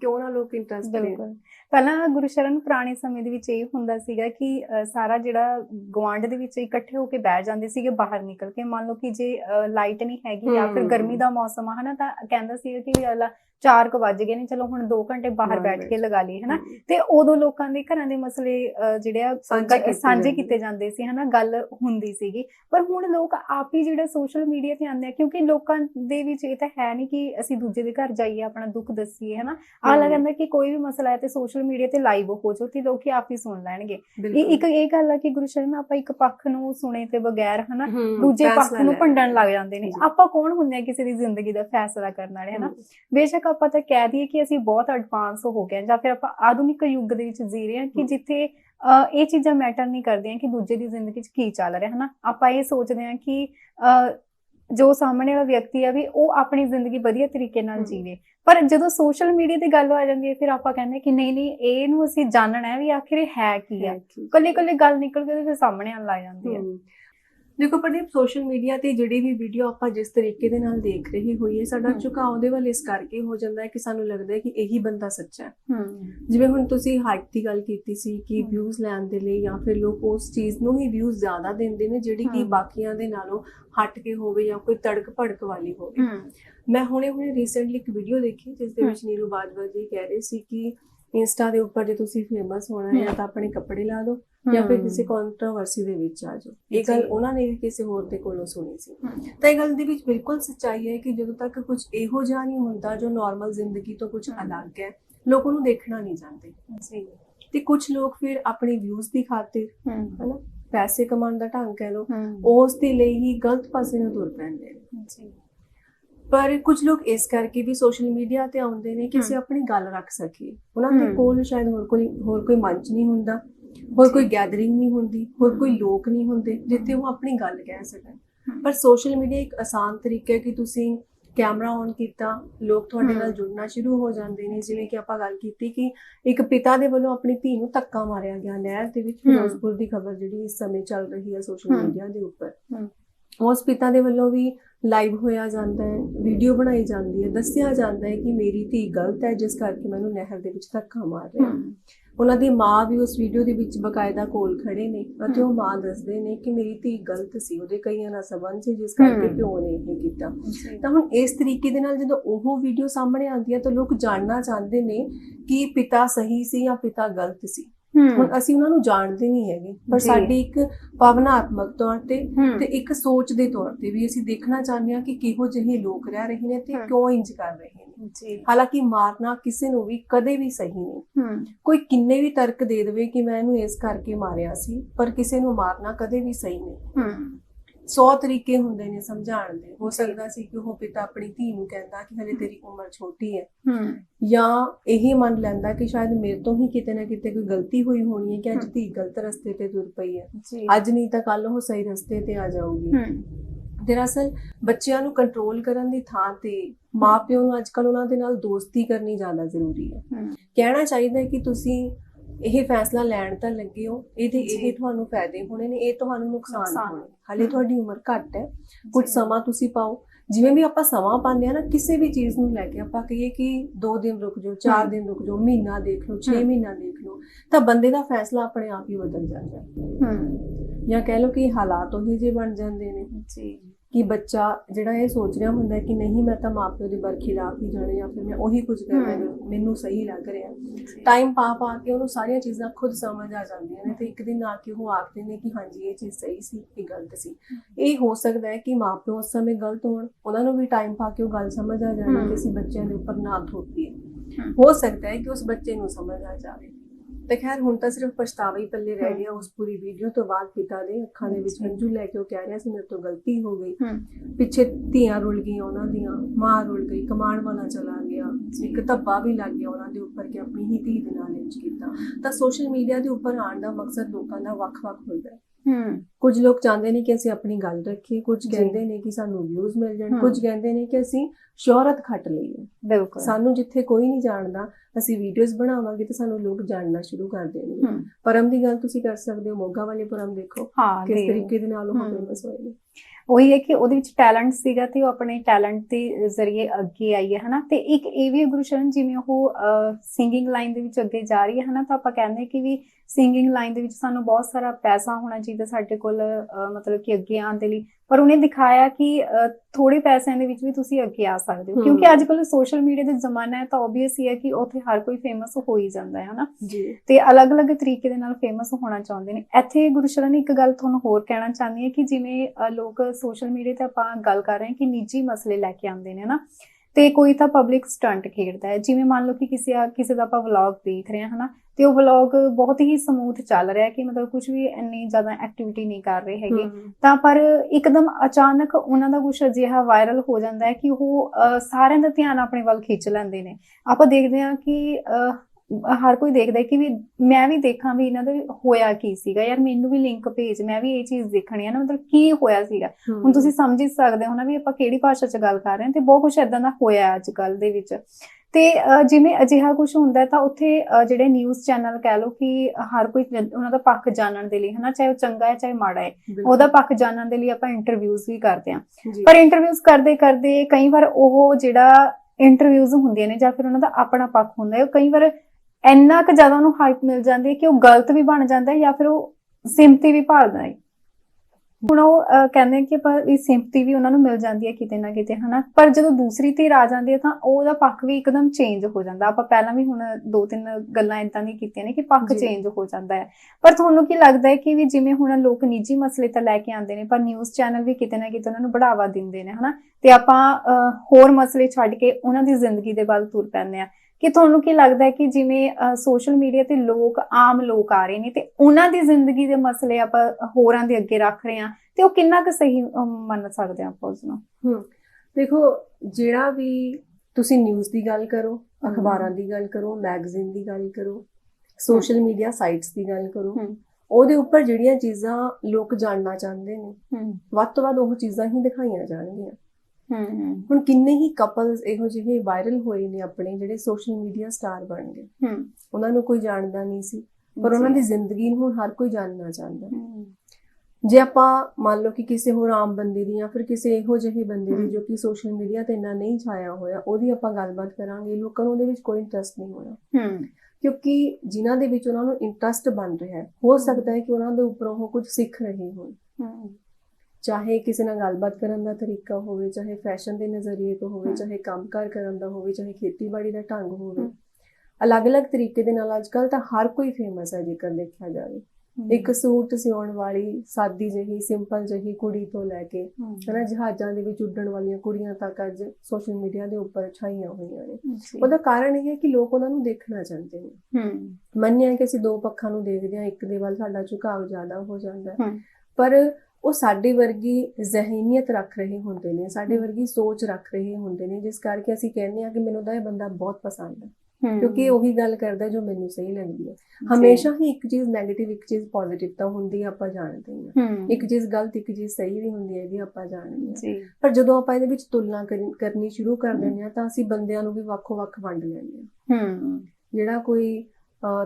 ਕਿਉਂ ਨਾ ਲੋਕ ਇੰਟਰਸਟ ਲੈਣ ਪਹਿਲਾਂ ਗੁਰਸ਼ਰਨ ਪੁਰਾਣੇ ਸਮੇਂ ਦੇ ਵਿੱਚ ਇਹ ਹੁੰਦਾ ਸੀਗਾ ਕਿ ਸਾਰਾ ਜਿਹੜਾ ਗਵਾਂਢ ਦੇ ਵਿੱਚ ਇਕੱਠੇ ਹੋ ਕੇ ਬਹਿ ਜਾਂਦੇ ਸੀਗੇ ਬਾਹਰ ਨਿਕਲ ਕੇ ਮੰਨ ਲਓ ਕਿ ਜੇ ਲਾਈਟ ਨਹੀਂ ਹੈਗੀ ਜਾਂ ਫਿਰ। ਗਰਮੀ ਦਾ ਮੌਸਮ ਆ ਹਨਾ ਤਾਂ ਕਹਿੰਦਾ ਸੀਗਾ ਕਿ ਵੀ ਅਲਾ 4 ਕੁ ਵੱਜ ਗਏ ਨੇ ਚਲੋ ਹੁਣ 2 ਘੰਟੇ ਬਾਹਰ ਬੈਠ ਕੇ। ਲਗਾ ਲਈਏ ਹਨਾ ਤੇ ਉਦੋਂ ਲੋਕਾਂ ਦੇ ਘਰਾਂ ਦੇ ਮਸਲੇ ਜਿਹੜੇ ਆ ਸਾਂਝੇ ਕੀਤੇ ਜਾਂਦੇ। ਸੀ ਹਨਾ ਗੱਲ ਹੁੰਦੀ ਸੀਗੀ ਪਰ ਹੁਣ ਲੋਕ ਆਪ ਹੀ ਜਿਹੜਾ ਸੋਸ਼ਲ ਮੀਡੀਆ ਤੇ ਆਉਂਦੇ ਆ ਕਿਉਂਕਿ ਲੋਕਾਂ ਦੇ ਵਿੱਚ ਇਹ ਤਾਂ ਹੈ ਨਹੀਂ ਕਿ ਅਸੀਂ ਦੂਜੇ ਦੇ ਘਰ ਜਾਈਏ ਆਪਣਾ ਦੁੱਖ ਦੱਸੀਏ ਹਨਾ ਹਮ। ਕਹਿੰਦਾ ਕਿ ਕੋਈ ਵੀ ਮਸਲਾ ਹੈ ਤੇ ਸੋਸ਼ਲ ਮੀਡੀਆ ਤੇ ਲਾਈਵ ਹੋ ਜਾਓ ਤੇ ਲੋਕੀ ਆਪ ਹੀ ਸੁਣ ਲੈਣਗੇ ਇਹ। ਇੱਕ ਇਹ ਗੱਲ ਆ ਕਿ ਗੁਰਸ਼ਰਨ ਆਪਾਂ ਇੱਕ ਪੱਖ ਨੂੰ ਸੁਣੇ ਤੇ ਬਗੈਰ ਹਨਾ ਦੂਜੇ ਪੱਖ ਨੂੰ ਭੰਡਣ। ਲੱਗ ਜਾਂਦੇ ਨੇ ਜੀ। ਆਪਾਂ ਕੌਣ ਹੁੰਦੇ ਆ ਕਿਸੇ ਦੀ ਜ਼ਿੰਦਗੀ ਦਾ ਫੈਸਲਾ ਕਰਨ ਵਾਲੇ ਹਨਾ ਬੇਸ਼ੱਕ ਆਪਾਂ ਤਾਂ ਕਹਿ ਦਈਏ ਕਿ ਅਸੀਂ ਬਹੁਤ ਐਡਵਾਂਸ ਹੋ ਗਏ ਜਾਂ ਫਿਰ ਆਪਾਂ ਆਧੁਨਿਕ ਯੁੱਗ ਦੇ ਵਿੱਚ ਜੀ ਰਹੇ ਹਾਂ ਕਿ। ਜਿੱਥੇ ਇਹ ਚੀਜ਼ਾਂ ਮੈਟਰ ਨਹੀਂ ਕਰਦੀਆਂ ਕਿ ਦੂਜੇ ਦੀ ਜ਼ਿੰਦਗੀ 'ਚ ਕੀ ਚੱਲ ਰਿਹਾ ਹਨਾ ਆਪਾਂ ਇਹ ਸੋਚਦੇ ਹਾਂ ਕਿ ਜੋ ਸਾਹਮਣੇ ਵਾਲਾ ਵਿਅਕਤੀ ਆ ਵੀ ਉਹ ਆਪਣੀ ਜ਼ਿੰਦਗੀ ਵਧੀਆ ਤਰੀਕੇ ਨਾਲ। ਜੀਵੇ ਪਰ ਜਦੋਂ ਸੋਸ਼ਲ ਮੀਡੀਆ ਤੇ ਗੱਲ ਆ ਜਾਂਦੀ ਹੈ ਫਿਰ ਆਪਾਂ ਕਹਿੰਦੇ ਕਿ ਨਹੀਂ ਨਹੀਂ ਇਹਨੂੰ ਅਸੀਂ ਜਾਣਨਾ ਹੈ ਵੀ ਆਖਿਰ ਇਹ ਹੈ ਕੀ ਆ ਹੈ। ਕੱਲੇ ਕੱਲੇ ਗੱਲ ਨਿਕਲ ਕੇ ਤੇ ਫਿਰ ਸਾਹਮਣੇ ਆਉਣ ਲੱਗ ਜਾਂਦੀ ਹੈ। ਦੇਖੋ ਪ੍ਰਦੀਪ ਸੋਸ਼ਲ ਮੀਡੀਆ ਤੇ ਜਿਹੜੀ ਵੀ ਵੀਡੀਓ ਆਪਾਂ ਜਿਸ ਤਰੀਕੇ ਦੇ ਨਾਲ ਦੇਖ ਰਹੇ ਹੋਈਏ ਸਾਡਾ। ਝੁਕਾਅ ਉਹਦੇ ਵੱਲ ਇਸ ਕਰਕੇ ਹੋ ਜਾਂਦਾ ਹੈ ਕਿ ਸਾਨੂੰ ਲੱਗਦਾ ਹੈ ਕਿ ਇਹੀ ਬੰਦਾ ਸੱਚਾ ਹੈ ਜਿਵੇਂ ਹੁਣ ਤੁਸੀਂ ਹਾਈਟ ਦੀ ਗੱਲ ਕੀਤੀ ਸੀ ਕਿ। ਵਿਊਜ਼ ਲੈਣ ਦੇ ਲਈ ਜਾਂ ਫਿਰ ਲੋਕ ਉਸ ਚੀਜ਼ ਨੂੰ ਹੀ ਵਿਊਜ਼ ਜ਼ਿਆਦਾ ਦਿੰਦੇ ਨੇ ਜਿਹੜੀ ਕਿ। ਬਾਕੀਆਂ ਦੇ ਨਾਲੋਂ ਹਟ ਕੇ ਹੋਵੇ ਜਾਂ ਕੋਈ ਤੜਕ ਭੜਕ ਵਾਲੀ ਹੋਵੇ ਮੈਂ ਹੁਣੇ ਹੁਣੇ ਰੀਸੈਂਟਲੀ ਇੱਕ ਵੀਡੀਓ ਦੇਖੀ ਜਿਸ ਦੇ। ਵਿੱਚ ਨੀਰੂ ਬਾਜਵਾ ਜੀ ਕਹਿ ਰਹੇ ਸੀ ਕਿ ਇੰਸਟਾ ਦੇ ਉੱਪਰ ਜੇ ਤੁਸੀਂ ਫੇਮਸ ਹੋਣਾ ਹੈ ਤਾਂ ਆਪਣੇ ਕੱਪੜੇ ਲਾ ਦਿਓ ਜਾਂ ਫਿਰ ਕਿਸੇ। ਕੰਟਰੋਵਰਸੀ ਦੇ ਵਿੱਚ ਆ ਜਾਓ। ਇਹ ਗੱਲ। ਉਹਨਾਂ ਨੇ ਵੀ ਕਿਸੇ ਹੋਰ ਦੇ ਕੋਲੋਂ ਸੁਣੀ ਸੀ। ਤਾਂ ਇਹ ਗੱਲ ਦੇ ਵਿੱਚ ਬਿਲਕੁਲ ਸੱਚਾਈ ਹੈ ਕਿ ਜਦੋਂ ਤੱਕ ਕੁਝ ਇਹੋ ਜਿਹਾ ਨਹੀਂ ਹੁੰਦਾ ਜੋ ਨਾਰਮਲ ਜ਼ਿੰਦਗੀ ਤੋਂ ਕੁਝ। ਅਲੱਗ ਹੈ ਲੋਕ ਉਹਨੂੰ ਦੇਖਣਾ ਨਹੀਂ ਚਾਹੁੰਦੇ। ਤੇ ਕੁਝ ਲੋਕ ਫਿਰ ਆਪਣੇ ਵਿਊਜ਼ ਦੀ ਖਾਤਰ ਹਨਾ? ਪੈਸੇ ਕਮਾਉਣ ਦਾ ਢੰਗ ਕਹਿ ਹਮ। ਉਸ ਦੇ ਲਈ ਹੀ ਗਲਤ ਪਾਸੇ ਨੂੰ ਤੁਰ ਪੈਂਦੇ ਨੇ। ਜੀ। ਪਰ ਕੁਝ ਲੋਕ ਇਸ ਕਰਕੇ ਵੀ ਸੋਸ਼ਲ ਮੀਡੀਆ ਤੇ ਆਉਂਦੇ ਨੇ ਕਿ ਅਸੀਂ। ਆਪਣੀ ਗੱਲ ਰੱਖ ਸਕੀਏ ਉਹਨਾਂ ਦੇ। ਕੋਲ ਸ਼ਾਇਦ ਹੋਰ ਕੋਈ ਹੋਰ ਕੋਈ ਮੰਚ ਨਹੀਂ ਹੁੰਦਾ ਹੋਰ ਕੋਈ। ਗੈਦਰਿੰਗ ਨਹੀਂ ਹੁੰਦੀ ਹੋਰ ਕੋਈ ਲੋਕ ਨਹੀਂ ਹੁੰਦੇ ਜਿੱਥੇ ਉਹ ਆਪਣੀ ਗੱਲ ਕਹਿ ਸਕਣ। ਪਰ ਸੋਸ਼ਲ ਮੀਡੀਆ ਇੱਕ ਆਸਾਨ ਤਰੀਕਾ ਹੈ ਕਿ ਤੁਸੀਂ ਕੈਮਰਾ ਔਨ ਕੀਤਾ ਲੋਕ ਤੁਹਾਡੇ। ਨਾਲ ਜੁੜਨਾ ਸ਼ੁਰੂ ਹੋ ਜਾਂਦੇ ਨੇ ਜਿਵੇਂ ਕਿ ਆਪਾਂ ਗੱਲ ਕੀਤੀ ਕਿ ਇੱਕ ਪਿਤਾ ਦੇ ਵੱਲੋਂ ਆਪਣੀ ਧੀ ਨੂੰ ਧੱਕਾ ਮਾਰਿਆ ਗਿਆ ਨਹਿਰ ਦੇ ਵਿੱਚ। ਫਿਰੋਜ਼ਪੁਰ ਦੀ ਖਬਰ ਜਿਹੜੀ ਇਸ ਸਮੇਂ ਚੱਲ ਰਹੀ ਹੈ ਸੋਸ਼ਲ। ਮੀਡੀਆ ਦੇ ਉੱਪਰ। ਉਸ ਪਿਤਾ ਦੇ ਵੱਲੋਂ ਵੀ ਲਾਈਵ ਹੋਇਆ ਜਾਂਦਾ ਹੈ ਵੀਡੀਓ ਬਣਾਈ ਜਾਂਦੀ ਹੈ ਦੱਸਿਆ ਜਾਂਦਾ ਹੈ ਕਿ ਮੇਰੀ ਧੀ ਗਲਤ ਹੈ ਜਿਸ ਕਰਕੇ ਮੈਨੂੰ ਨਹਿਰ ਦੇ ਵਿੱਚ ਧੱਕਾ ਮਾਰ ਰਿਹਾ ਉਹਨਾਂ ਦੀ ਮਾਂ ਵੀ ਉਸ ਵੀਡੀਓ ਦੇ ਵਿੱਚ ਬਕਾਇਦਾ ਕੋਲ ਖੜੇ ਨੇ ਅਤੇ ਉਹ। ਮਾਂ ਦੱਸਦੇ ਨੇ ਕਿ ਮੇਰੀ ਧੀ ਗਲਤ ਸੀ ਉਹਦੇ ਕਈਆਂ ਨਾਲ ਸੰਬੰਧ ਸੀ ਜਿਸ ਕਰਕੇ। ਪਿਓ ਨੇ ਇਹ ਕੀਤਾ ਤਾਂ ਹੁਣ ਇਸ ਤਰੀਕੇ ਦੇ ਨਾਲ ਜਦੋਂ ਉਹ ਵੀਡੀਓ ਸਾਹਮਣੇ ਆਉਂਦੀ ਹੈ ਤਾਂ ਲੋਕ ਜਾਣਨਾ ਚਾਹੁੰਦੇ ਨੇ ਕਿ ਪਿਤਾ ਸਹੀ ਸੀ ਜਾਂ ਪਿਤਾ ਗਲਤ ਸੀ ਹੁਣ ਅਸੀਂ ਉਹਨਾਂ ਨੂੰ ਜਾਣਦੇ ਨਹੀਂ ਹੈਗੇ ਪਰ। ਸਾਡੀ ਇੱਕ ਭਾਵਨਾਤਮਕ ਤੌਰ ਤੇ ਤੇ ਇੱਕ ਸੋਚ ਦੇ ਤੌਰ ਤੇ ਵੀ ਅਸੀਂ ਦੇਖਣਾ ਚਾਹੁੰਦੇ ਹਾਂ ਕਿ ਕਿਹੋ ਜਿਹੇ ਲੋਕ ਰਹਿ ਰਹੇ ਨੇ ਤੇ। ਕਿਉਂ ਇੰਜ ਕਰ ਰਹੇ ਨੇ। ਜੀ। ਹਾਲਾਂਕਿ ਮਾਰਨਾ ਕਿਸੇ ਨੂੰ ਵੀ ਕਦੇ ਵੀ ਸਹੀ ਨਹੀਂ। ਕੋਈ ਕਿੰਨੇ ਵੀ ਤਰਕ ਦੇ ਦੇਵੇ ਕਿ ਮੈਂ ਇਹਨੂੰ ਇਸ ਕਰਕੇ ਮਾਰਿਆ ਸੀ ਪਰ ਕਿਸੇ ਨੂੰ ਮਾਰਨਾ ਕਦੇ ਵੀ ਸਹੀ ਨਹੀਂ। 100 ਤਰੀਕੇ ਹੁੰਦੇ ਨੇ ਸਮਝਾਉਣ ਦੇ। ਹੋ ਸਕਦਾ ਸੀ ਕਿ ਉਹ ਪਿਤਾ ਆਪਣੀ ਧੀ ਨੂੰ ਕਹਿੰਦਾ ਕਿ ਹਲੇ ਤੇਰੀ ਉਮਰ ਛੋਟੀ ਹੈ। ਜਾਂ ਇਹ ਮੰਨ ਲੈਂਦਾ ਕਿ ਸ਼ਾਇਦ ਮੇਰੇ ਤੋਂ ਹੀ ਕਿਤੇ ਨਾ ਕਿਤੇ ਕੋਈ ਗਲਤੀ ਹੋਈ ਹੋਣੀ ਹੈ ਕਿ ਅੱਜ। ਧੀ ਗਲਤ ਰਸਤੇ ਤੇ ਤੁਰ ਪਈ ਹੈ। ਅੱਜ ਨਹੀਂ ਤਾਂ ਕੱਲ ਉਹ ਸਹੀ ਰਸਤੇ ਤੇ ਆ ਜਾਊਗੀ। ਦਰਅਸਲ ਬੱਚਿਆਂ ਨੂੰ ਕੰਟਰੋਲ ਕਰਨ ਦੀ ਥਾਂ ਤੇ ਮਾਪਿਓ ਨੂੰ ਅੱਜਕੱਲ ਉਹਨਾਂ ਦੇ ਨਾਲ ਦੋਸਤੀ ਕਰਨੀ ਜ਼ਿਆਦਾ ਜ਼ਰੂਰੀ ਹੈ। ਕਹਿਣਾ ਚਾਹੀਦਾ ਹੈ ਕਿ ਤੁਸੀਂ ਇਹ ਫੈਸਲਾ ਲੈਣ ਤਾਂ ਲੱਗੇ ਹੋ ਇਹਦੇ ਜੀ। ਇਹ ਤੁਹਾਨੂੰ ਫਾਇਦੇ ਹੋਣੇ ਨੇ ਇਹ ਤੁਹਾਨੂੰ ਨੁਕਸਾਨ। ਹੋਣੇ ਹਾਲੇ। ਤੁਹਾਡੀ ਉਮਰ ਘੱਟ ਹੈ ਕੁਝ ਜੀ। ਸਮਾਂ ਤੁਸੀਂ ਪਾਓ ਜਿਵੇਂ ਵੀ ਆਪਾਂ ਸਮਾਂ ਪਾਉਂਦੇ ਆ ਨਾ ਕਿਸੇ ਵੀ ਚੀਜ਼ ਨੂੰ ਲੈ ਕੇ ਆਪਾਂ ਕਹੀਏ ਕਿ 2 ਦਿਨ ਰੁਕ ਜਾਓ 4 ਹਮ। ਦਿਨ ਰੁਕ ਜਾਓ ਮਹੀਨਾ ਦੇਖ ਲਓ 6 ਹਮ। ਮਹੀਨਾ ਦੇਖ ਲਓ ਤਾਂ ਬੰਦੇ ਦਾ ਫੈਸਲਾ ਆਪਣੇ ਆਪ ਹੀ ਬਦਲ ਜਾਂਦਾ ਹੈ ਹਮ ਜਾਂ ਕਹਿ ਲਓ ਕਿ ਹਾਲਾਤ ਉਹੀ ਜਿਹੇ ਬਣ ਜਾਂਦੇ ਨੇ ਜੀ ਕਿ ਬੱਚਾ ਜਿਹੜਾ ਇਹ ਸੋਚ ਰਿਹਾ ਹੁੰਦਾ ਕਿ ਨਹੀਂ ਮੈਂ ਤਾਂ ਮਾਪਿਓ ਦੇ ਬਰਖਿਲਾਫ ਹੀ ਜਾਣਾ ਜਾਂ ਫਿਰ ਮੈਂ ਉਹੀ ਕੁਝ ਕਰਨਾ ਮੈਨੂੰ ਸਹੀ ਲੱਗ ਰਿਹਾ। ਟਾਈਮ ਪਾ ਪਾ ਕੇ ਉਹਨੂੰ ਸਾਰੀਆਂ ਚੀਜ਼ਾਂ ਖੁਦ ਸਮਝ ਆ ਜਾਂਦੀਆਂ ਨੇ ਤੇ ਇੱਕ ਦਿਨ ਆ ਕੇ ਉਹ ਆਖਦੇ ਨੇ ਕਿ ਹਾਂਜੀ ਇਹ ਚੀਜ਼ ਸਹੀ ਸੀ ਇਹ ਗਲਤ ਸੀ। ਇਹ ਹੋ ਸਕਦਾ ਹੈ ਕਿ ਮਾਪਿਓ ਉਸ ਸਮੇਂ ਗਲਤ ਹੋਣ ਉਹਨਾਂ ਨੂੰ ਵੀ ਟਾਈਮ ਪਾ ਕੇ ਉਹ ਗੱਲ ਸਮਝ ਆ ਜਾਣੀ। ਕਿ ਅਸੀਂ ਬੱਚਿਆਂ ਦੇ ਉੱਪਰ ਨਾ ਥੋਪੀਏ। ਹੋ ਸਕਦਾ ਹੈ ਕਿ ਉਸ ਬੱਚੇ ਨੂੰ ਸਮਝ ਆ ਜਾਵੇ। ਤੇ ਖੈਰ ਹੁਣ ਤਾਂ ਸਿਰਫ ਪਛਤਾਵਾ ਹੀ ਪੱਲੇ ਰਹਿ। ਗਿਆ ਉਸ ਪੂਰੀ ਵੀਡੀਓ ਤੋਂ ਬਾਅਦ ਪਿਤਾ ਦੇ ਅੱਖਾਂ ਦੇ ਵਿੱਚ। ਹੰਝੂ ਲੈ ਕੇ ਉਹ ਕਹਿ ਰਿਹਾ ਸੀ ਮੇਰੇ ਤੋਂ ਗਲਤੀ ਹੋ ਗਈ ਪਿੱਛੇ ਧੀਆਂ ਰੁਲ ਗਈਆਂ ਉਹਨਾਂ ਦੀਆਂ ਮਾਂ ਰੁਲ ਗਈ ਕਮਾਣ ਵਾਲਾ ਚਲਾ ਗਿਆ ਇੱਕ ਧੱਬਾ ਵੀ ਲੱਗ ਗਿਆ ਉਹਨਾਂ ਦੇ ਉੱਪਰ ਕਿ ਆਪਣੀ ਹੀ ਧੀ ਦੇ ਨਾਲ ਇੰਜ ਕੀਤਾ ਤਾਂ ਸੋਸ਼ਲ ਮੀਡੀਆ ਦੇ ਉੱਪਰ ਆਉਣ ਦਾ ਮਕਸਦ ਲੋਕਾਂ ਦਾ ਵੱਖ-ਵੱਖ ਹੁੰਦਾ ਹੈ ਹਮ ਕੁਝ ਲੋਕ ਚਾਹੁੰਦੇ ਨੇ ਕਿ ਅਸੀਂ ਆਪਣੀ ਗੱਲ ਰੱਖੀਏ ਕੁਝ। ਕਹਿੰਦੇ ਨੇ ਕਿ ਸਾਨੂੰ ਵਿਊਜ਼ ਮਿਲ ਜਾਣ। ਕੁਝ ਕਹਿੰਦੇ ਨੇ ਕਿ ਅਸੀਂ ਸ਼ੋਹਰਤ ਖੱਟ ਲਈਏ ਬਿਲਕੁਲ ਸਾਨੂੰ ਜਿੱਥੇ ਕੋਈ ਨਹੀਂ ਜਾਣਦਾ ਅਸੀਂ ਵੀਡੀਓਜ਼ ਬਣਾਵਾਂਗੇ ਤੇ ਸਾਨੂੰ ਲੋਕ ਜਾਣਨਾ ਸ਼ੁਰੂ ਕਰ ਦੇਣਗੇ ਪਰਮ ਦੀ ਗੱਲ ਤੁਸੀਂ ਕਰ ਸਕਦੇ ਹੋ ਮੋਗਾ ਵਾਲੇ ਪਰਮ ਦੇਖੋ ਹਾਂ ਕਿਸ। ਤਰੀਕੇ ਦੇ ਨਾਲ ਉਹ। ਫੇਮਸ ਹੋਏ ਨੇ ਉਹੀ ਹੈ ਕਿ ਉਹਦੇ ਵਿੱਚ ਟੈਲੈਂਟ ਸੀਗਾ ਤੇ ਉਹ ਆਪਣੇ ਟੈਲੈਂਟ ਦੇ ਜ਼ਰੀਏ ਅੱਗੇ ਆਈ ਹੈ ਹਨਾ? ਤੇ ਇੱਕ ਇਹ ਵੀ ਹੈ ਗੁਰਸ਼ਰਨ ਜਿਵੇਂ ਉਹ ਸਿੰਗਿੰਗ ਲਾਈਨ ਦੇ ਵਿੱਚ ਅੱਗੇ ਜਾ ਰਹੀ ਹੈ ਹਨਾ? ਤਾਂ ਆਪਾਂ ਕਹਿੰਦੇ ਕਿ ਵੀ ਸਿੰਗਿੰਗ ਲਾਈਨ ਦੇ ਵਿੱਚ ਸਾਨੂੰ ਬਹੁਤ ਸਾਰਾ ਪੈਸਾ ਹੋਣਾ ਚਾਹੀਦਾ ਸਾਡੇ ਕੋਲ ਅਹ, ਮਤਲਬ ਕਿ ਅੱਗੇ ਆਉਣ ਦੇ ਲਈ। ਪਰ ਉਹਨੇ ਦਿਖਾਇਆ ਕਿ ਥੋੜੇ ਪੈਸਿਆਂ ਦੇ ਵਿੱਚ ਵੀ ਤੁਸੀਂ ਅੱਗੇ ਆ ਸਕਦੇ ਹੋ। ਕਿਉਂਕਿ ਅੱਜ ਕੱਲ ਸੋਸ਼ਲ ਮੀਡੀਆ ਦਾ ਜ਼ਮਾਨਾ ਹੈ ਤਾਂ ਆਬਵੀਅਸ ਹੀ ਹੈ ਕਿ ਉੱਥੇ ਹਰ ਕੋਈ ਫੇਮਸ ਹੋ ਹੀ ਜਾਂਦਾ ਹੈ ਹਨਾ? ਜੀ। ਤੇ ਅਲੱਗ-ਅਲੱਗ ਤਰੀਕੇ ਦੇ ਨਾਲ ਫੇਮਸ ਹੋਣਾ ਚਾਹੁੰਦੇ ਨੇ। ਇੱਥੇ ਗੁਰਸ਼ਰਨ ਇੱਕ ਗੱਲ ਤੁਹਾਨੂੰ ਹੋਰ ਕਹਿਣਾ ਚਾਹੁੰਦੀ ਹਾਂ ਕਿ ਜਿਵੇਂ ਲੋਕ ਸੋਸ਼ਲ ਮੀਡੀਆ ਤੇ ਆਪਾਂ ਗੱਲ ਕਰ ਰਹੇ ਹਾਂ ਕਿ ਨਿੱਜੀ ਮਸਲੇ ਲੈ ਕੇ ਆਉਂਦੇ ਨੇ ਨਾ ਤੇ ਕੋਈ ਤਾਂ ਪਬਲਿਕ ਸਟੰਟ ਖੇਡਦਾ ਹੈ। ਜਿਵੇਂ ਮੰਨ ਲਓ ਕਿ ਕਿਸੇ ਕਿਸੇ ਦਾ ਆਪਾਂ ਵਲੌਗ ਦੇਖ ਰਹੇ ਹਾਂ ਹਨਾ? ਤੇ ਉਹ ਵਲੌਗ ਬਹੁਤ ਹੀ ਸਮੂਥ ਚੱਲ ਰਿਹਾ ਕਿ ਮਤਲਬ ਕੁਝ ਵੀ ਇੰਨੀ ਜ਼ਿਆਦਾ ਐਕਟੀਵਿਟੀ ਨਹੀਂ ਕਰ ਰਹੇ ਹੈਗੇ। ਤਾਂ ਪਰ ਇੱਕਦਮ ਅਚਾਨਕ ਉਹਨਾਂ ਦਾ ਕੁਝ ਅਜਿਹਾ ਵਾਇਰਲ ਹੋ ਜਾਂਦਾ ਹੈ ਕਿ ਉਹ ਸਾਰਿਆਂ ਦਾ ਧਿਆਨ ਆਪਣੇ ਵੱਲ ਖਿੱਚ ਲੈਂਦੇ ਨੇ। ਆਪਾਂ ਦੇਖਦੇ ਹਾਂ ਕਿ ਹਰ ਕੋਈ ਦੇਖਦਾ ਕਿ ਵੀ ਮੈਂ ਵੀ ਦੇਖਾਂ ਵੀ ਇਹਨਾਂ ਦਾ ਹੋਇਆ ਕੀ ਸੀਗਾ। ਯਾਰ ਮੈਨੂੰ ਵੀ ਲਿੰਕ ਭੇਜ ਮੈਂ ਵੀ ਇਹ ਚੀਜ਼ ਦੇਖਣੀ ਹੈ ਨਾ ਮਤਲਬ ਕੀ ਹੋਇਆ ਸੀਗਾ? ਹੁਣ ਤੁਸੀਂ ਸਮਝ ਹੀ ਸਕਦੇ ਹੋ ਨਾ ਵੀ ਆਪਾਂ ਕਿਹੜੀ ਭਾਸ਼ਾ 'ਚ ਗੱਲ ਕਰ ਰਹੇ ਹਾਂ ਤੇ ਬਹੁਤ ਕੁਝ ਇਦਾਂ ਦਾ ਹੋਇਆ ਅੱਜ ਕੱਲ ਦੇ ਵਿੱਚ। ਤੇ ਜਿਵੇਂ ਅਜਿਹਾ ਕੁਝ ਹੁੰਦਾ ਤਾਂ ਉੱਥੇ ਜਿਹੜੇ ਨਿਊਜ਼ ਚੈਨਲ ਕਹਿ ਲਓ ਕਿ ਹਰ ਕੋਈ ਉਹਨਾਂ ਦਾ ਪੱਖ ਜਾਣਨ ਦੇ ਲਈ ਹਨਾ ਚਾਹੇ ਉਹ ਚੰਗਾ ਹੈ ਚਾਹੇ ਮਾੜਾ ਹੈ। ਉਹਦਾ ਪੱਖ ਜਾਣਨ ਦੇ ਲਈ ਆਪਾਂ ਇੰਟਰਵਿਊਜ਼ ਵੀ ਕਰਦੇ ਜੀ। ਪਰ ਇੰਟਰਵਿਊਜ਼ ਕਰਦੇ ਕਰਦੇ ਕਈ ਵਾਰ ਉਹ ਜਿਹੜਾ ਇੰਟਰਵਿਊਜ਼ ਹੁੰਦੀਆਂ ਨੇ ਜਾਂ ਫਿਰ ਉਹਨਾਂ ਦਾ ਆਪਣਾ ਪੱਖ ਹੁੰਦਾ ਹੈ ਉਹ ਕਈ ਵਾਰ ਇੰਨਾ ਕੁ ਜ਼ਿਆਦਾ ਉਹਨੂੰ ਹਾਈਪ ਮਿਲ ਜਾਂਦੀ ਹੈ ਕਿ ਉਹ ਗਲਤ ਵੀ ਬਣ ਜਾਂਦਾ ਹੈ ਜਾਂ ਫਿਰ ਉਹ ਸਿੰਪਤੀ ਵੀ ਭਾਲਦਾ ਹੈ ਹੁਣ ਉਹ ਕਹਿੰਦੇ ਕਿ ਪਰ ਇਹ ਸਿੰਪਤੀ ਵੀ ਉਹਨਾਂ ਨੂੰ ਮਿਲ ਜਾਂਦੀ ਹੈ ਕਿਤੇ ਨਾ ਕਿਤੇ ਹਨਾ? ਪਰ ਜਦੋਂ ਦੂਸਰੀ ਧਿਰ ਆ ਜਾਂਦੀ ਹੈ ਤਾਂ ਉਹਦਾ ਪੱਖ ਵੀ ਇੱਕਦਮ ਚੇਂਜ ਹੋ ਜਾਂਦਾ। ਆਪਾਂ ਪਹਿਲਾਂ ਵੀ ਹੁਣ ਦੋ ਤਿੰਨ ਗੱਲਾਂ ਇਦਾਂ ਦੀ ਕੀਤੀਆਂ ਨੇ ਕਿ ਪੱਖ। ਚੇਂਜ ਹੋ ਜਾਂਦਾ ਹੈ। ਪਰ ਤੁਹਾਨੂੰ ਕੀ ਲੱਗਦਾ ਹੈ ਕਿ ਵੀ ਜਿਵੇਂ ਹੁਣ ਲੋਕ ਨਿੱਜੀ ਮਸਲੇ ਤਾਂ ਲੈ ਕੇ ਆਉਂਦੇ ਨੇ ਪਰ ਨਿਊਜ਼ ਚੈਨਲ ਵੀ ਕਿਤੇ ਨਾ ਕਿਤੇ ਉਹਨਾਂ ਨੂੰ ਬੜਾਵਾ ਦਿੰਦੇ ਨੇ ਹਨਾ? ਤੇ ਆਪਾਂ ਹੋਰ ਮਸਲੇ ਛੱਡ ਕੇ ਉਹਨਾਂ ਦੀ ਜ਼ਿੰਦਗੀ ਦੇ ਵੱਲ ਤੁਰ ਪੈਂਦੇ ਆ ਕਿ ਤੁਹਾਨੂੰ ਕੀ ਲੱਗਦਾ ਹੈ ਕਿ ਜਿਵੇਂ ਸੋਸ਼ਲ ਮੀਡੀਆ ਤੇ ਲੋਕ ਆਮ ਲੋਕ ਆ ਰਹੇ ਨੇ ਤੇ ਉਹਨਾਂ ਦੀ ਜ਼ਿੰਦਗੀ ਦੇ ਮਸਲੇ ਆਪਾਂ ਹੋਰਾਂ ਦੇ ਅੱਗੇ ਰੱਖ ਰਹੇ ਆ ਤੇ ਉਹ ਕਿੰਨਾ ਕੁ ਸਹੀ ਮੰਨ ਸਕਦੇ ਆ ਆਪਾਂ ਉਸ ਨੂੰ ਦੇਖੋ ਜਿਹੜਾ ਵੀ ਤੁਸੀਂ ਨਿਊਜ਼ ਦੀ ਗੱਲ ਕਰੋ ਅਖਬਾਰਾਂ ਦੀ ਗੱਲ ਕਰੋ ਮੈਗਜ਼ੀਨ ਦੀ ਗੱਲ ਕਰੋ ਸੋਸ਼ਲ ਮੀਡੀਆ ਸਾਈਟਸ ਦੀ ਗੱਲ ਕਰੋ। ਉਹਦੇ ਉੱਪਰ ਜਿਹੜੀਆਂ ਚੀਜ਼ਾਂ ਲੋਕ ਜਾਣਨਾ ਚਾਹੁੰਦੇ ਨੇ ਵੱਧ ਤੋਂ ਵੱਧ ਉਹ ਚੀਜ਼ਾਂ ਹੀ ਦਿਖਾਈਆਂ ਜਾਣਗੀਆਂ। ਹੂੰ ਹੁਣ ਕਿੰਨੇ ਹੀ ਕਪਲਸ ਇਹੋ ਜਿਹੇ ਵਾਇਰਲ ਹੋਏ ਨੇ ਆਪਣੇ ਜਿਹੜੇ ਸੋਸ਼ਲ ਮੀਡੀਆ ਸਟਾਰ ਬਣ ਗਏ। ਹੂੰ ਉਹਨਾਂ ਨੂੰ ਕੋਈ ਜਾਣਦਾ ਨਹੀਂ ਸੀ ਪਰ ਉਹਨਾਂ ਦੀ ਜ਼ਿੰਦਗੀ ਨੂੰ ਹਰ ਕੋਈ ਜਾਣਨਾ ਚਾਹੁੰਦਾ। ਜੇ ਆਪਾਂ ਮੰਨ ਲਓ ਕਿ ਕਿਸੇ ਹੋਰ ਆਮ ਬੰਦੇ ਦੀ ਜਾਂ ਫਿਰ ਕਿਸੇ ਇਹੋ ਜਿਹੇ ਬੰਦੇ ਦੀ। ਜੋ ਕਿ ਸੋਸ਼ਲ ਮੀਡੀਆ ਤੇ ਇੰਨਾ ਨਹੀਂ ਛਾਇਆ ਹੋਇਆ ਉਹਦੀ ਆਪਾਂ ਗੱਲਬਾਤ ਕਰਾਂਗੇ ਲੋਕਾਂ ਨੂੰ ਉਹਦੇ ਵਿੱਚ ਕੋਈ ਇੰਟਰਸਟ ਨਹੀਂ ਹੋਣਾ ਹੂੰ ਕਿਉਂਕਿ ਜਿਨ੍ਹਾਂ ਦੇ ਵਿੱਚ ਉਹਨਾਂ ਨੂੰ ਇੰਟਰਸਟ ਬਣ ਰਿਹਾ ਹੈ ਹੋ ਸਕਦਾ ਹੈ ਕਿ ਉਹਨਾਂ ਦੇ ਉੱਪਰੋਂ ਉਹ ਕੁਝ ਸਿੱਖ ਰਹੇ ਹੋਣ। ਹੂੰ ਚਾਹੇ ਕਿਸੇ ਨਾਲ ਗੱਲਬਾਤ ਕਰਨ ਦਾ ਤਰੀਕਾ ਹੋਵੇ ਚਾਹੇ ਫੈਸ਼ਨ ਦੇ ਨਜ਼ਰੀਏ ਤੋਂ ਹੋਵੇ। ਚਾਹੇ ਕੰਮਕਾਰ ਕਰਨ ਦਾ ਹੋਵੇ ਚਾਹੇ ਖੇਤੀਬਾੜੀ ਦਾ ਢੰਗ ਹੋਵੇ। ਅਲੱਗ-ਅਲੱਗ ਤਰੀਕੇ ਦੇ ਨਾਲ ਅੱਜਕੱਲ ਤਾਂ ਹਰ ਕੋਈ ਫੇਮਸ ਹੈ ਜੇਕਰ ਦੇਖਿਆ ਜਾਵੇ। ਇੱਕ ਸੂਟ ਸਿਉਣ ਵਾਲੀ ਸਾਦੀ ਜਿਹੀ ਸਿੰਪਲ ਜਿਹੀ ਕੁੜੀ ਤੋਂ ਲੈ ਕੇ ਹਨਾ ਜਹਾਜ਼ਾਂ ਦੇ ਵਿੱਚ ਉੱਡਣ ਵਾਲੀਆਂ ਕੁੜੀਆਂ ਤੱਕ ਅੱਜ ਸੋਸ਼ਲ ਮੀਡੀਆ ਦੇ ਉੱਪਰ ਛਾਈਆਂ ਹੋਈਆਂ ਨੇ। ਉਹਦਾ ਕਾਰਨ ਇਹ ਹੈ ਕਿ ਲੋਕ ਉਹਨਾਂ ਨੂੰ ਦੇਖਣਾ ਚਾਹੁੰਦੇ ਨੇ। ਮੰਨਿਆ ਕਿ ਅਸੀਂ ਦੋ ਪੱਖਾਂ ਨੂੰ ਦੇਖਦੇ ਹਾਂ ਇੱਕ ਦੇ ਵੱਲ ਸਾਡਾ ਝੁਕਾਅ ਜ਼ਿਆਦਾ ਹੋ ਜਾਂਦਾ। ਪਰ ਉਹ ਸਾਡੇ ਵਰਗੀ ਜ਼ਹਿਨੀਅਤ ਰੱਖ ਰਹੇ ਹੁੰਦੇ ਨੇ ਸਾਡੇ। ਵਰਗੀ ਸੋਚ ਰੱਖ ਰਹੇ ਹੁੰਦੇ ਨੇ ਜਿਸ ਕਰਕੇ ਅਸੀਂ ਕਹਿੰਦੇ ਹਾਂ ਕਿ ਮੈਨੂੰ ਤਾਂ ਇਹ ਬੰਦਾ ਬਹੁਤ ਪਸੰਦ ਹੈ। ਕਿਉਂਕਿ ਉਹੀ ਗੱਲ ਕਰਦਾ ਜੋ ਮੈਨੂੰ ਸਹੀ ਲੱਗਦੀ ਹੈ। ਹਮੇਸ਼ਾ ਹੀ ਇੱਕ ਚੀਜ਼ 네ਗੇਟਿਵ ਇੱਕ ਚੀਜ਼ ਪੋਜ਼ਿਟਿਵ ਤਾਂ ਹੁੰਦੀ ਹੈ ਆਪਾਂ ਜਾਣਦੇ ਹਾਂ ਇੱਕ ਚੀਜ਼ ਗਲਤ ਇੱਕ ਚੀਜ਼ ਸਹੀ ਵੀ ਹੁੰਦੀ ਹੈ ਵੀ ਆਪਾਂ ਜਾਣਦੇ ਹਾਂ। ਪਰ ਜਦੋਂ ਆਪਾਂ ਇਹਦੇ ਵਿੱਚ ਤੁਲਨਾ ਕਰੀ- ਕਰਨੀ ਸ਼ੁਰੂ ਕਰ ਦਿੰਦੇ ਹਾਂ ਤਾਂ ਅਸੀਂ ਬੰਦਿਆਂ ਨੂੰ ਵੀ ਵੱਖੋ-ਵੱਖ ਵੰਡ ਲੈਂਦੇ ਹਾਂ। ਹੂੰ। ਜਿਹੜਾ ਕੋਈ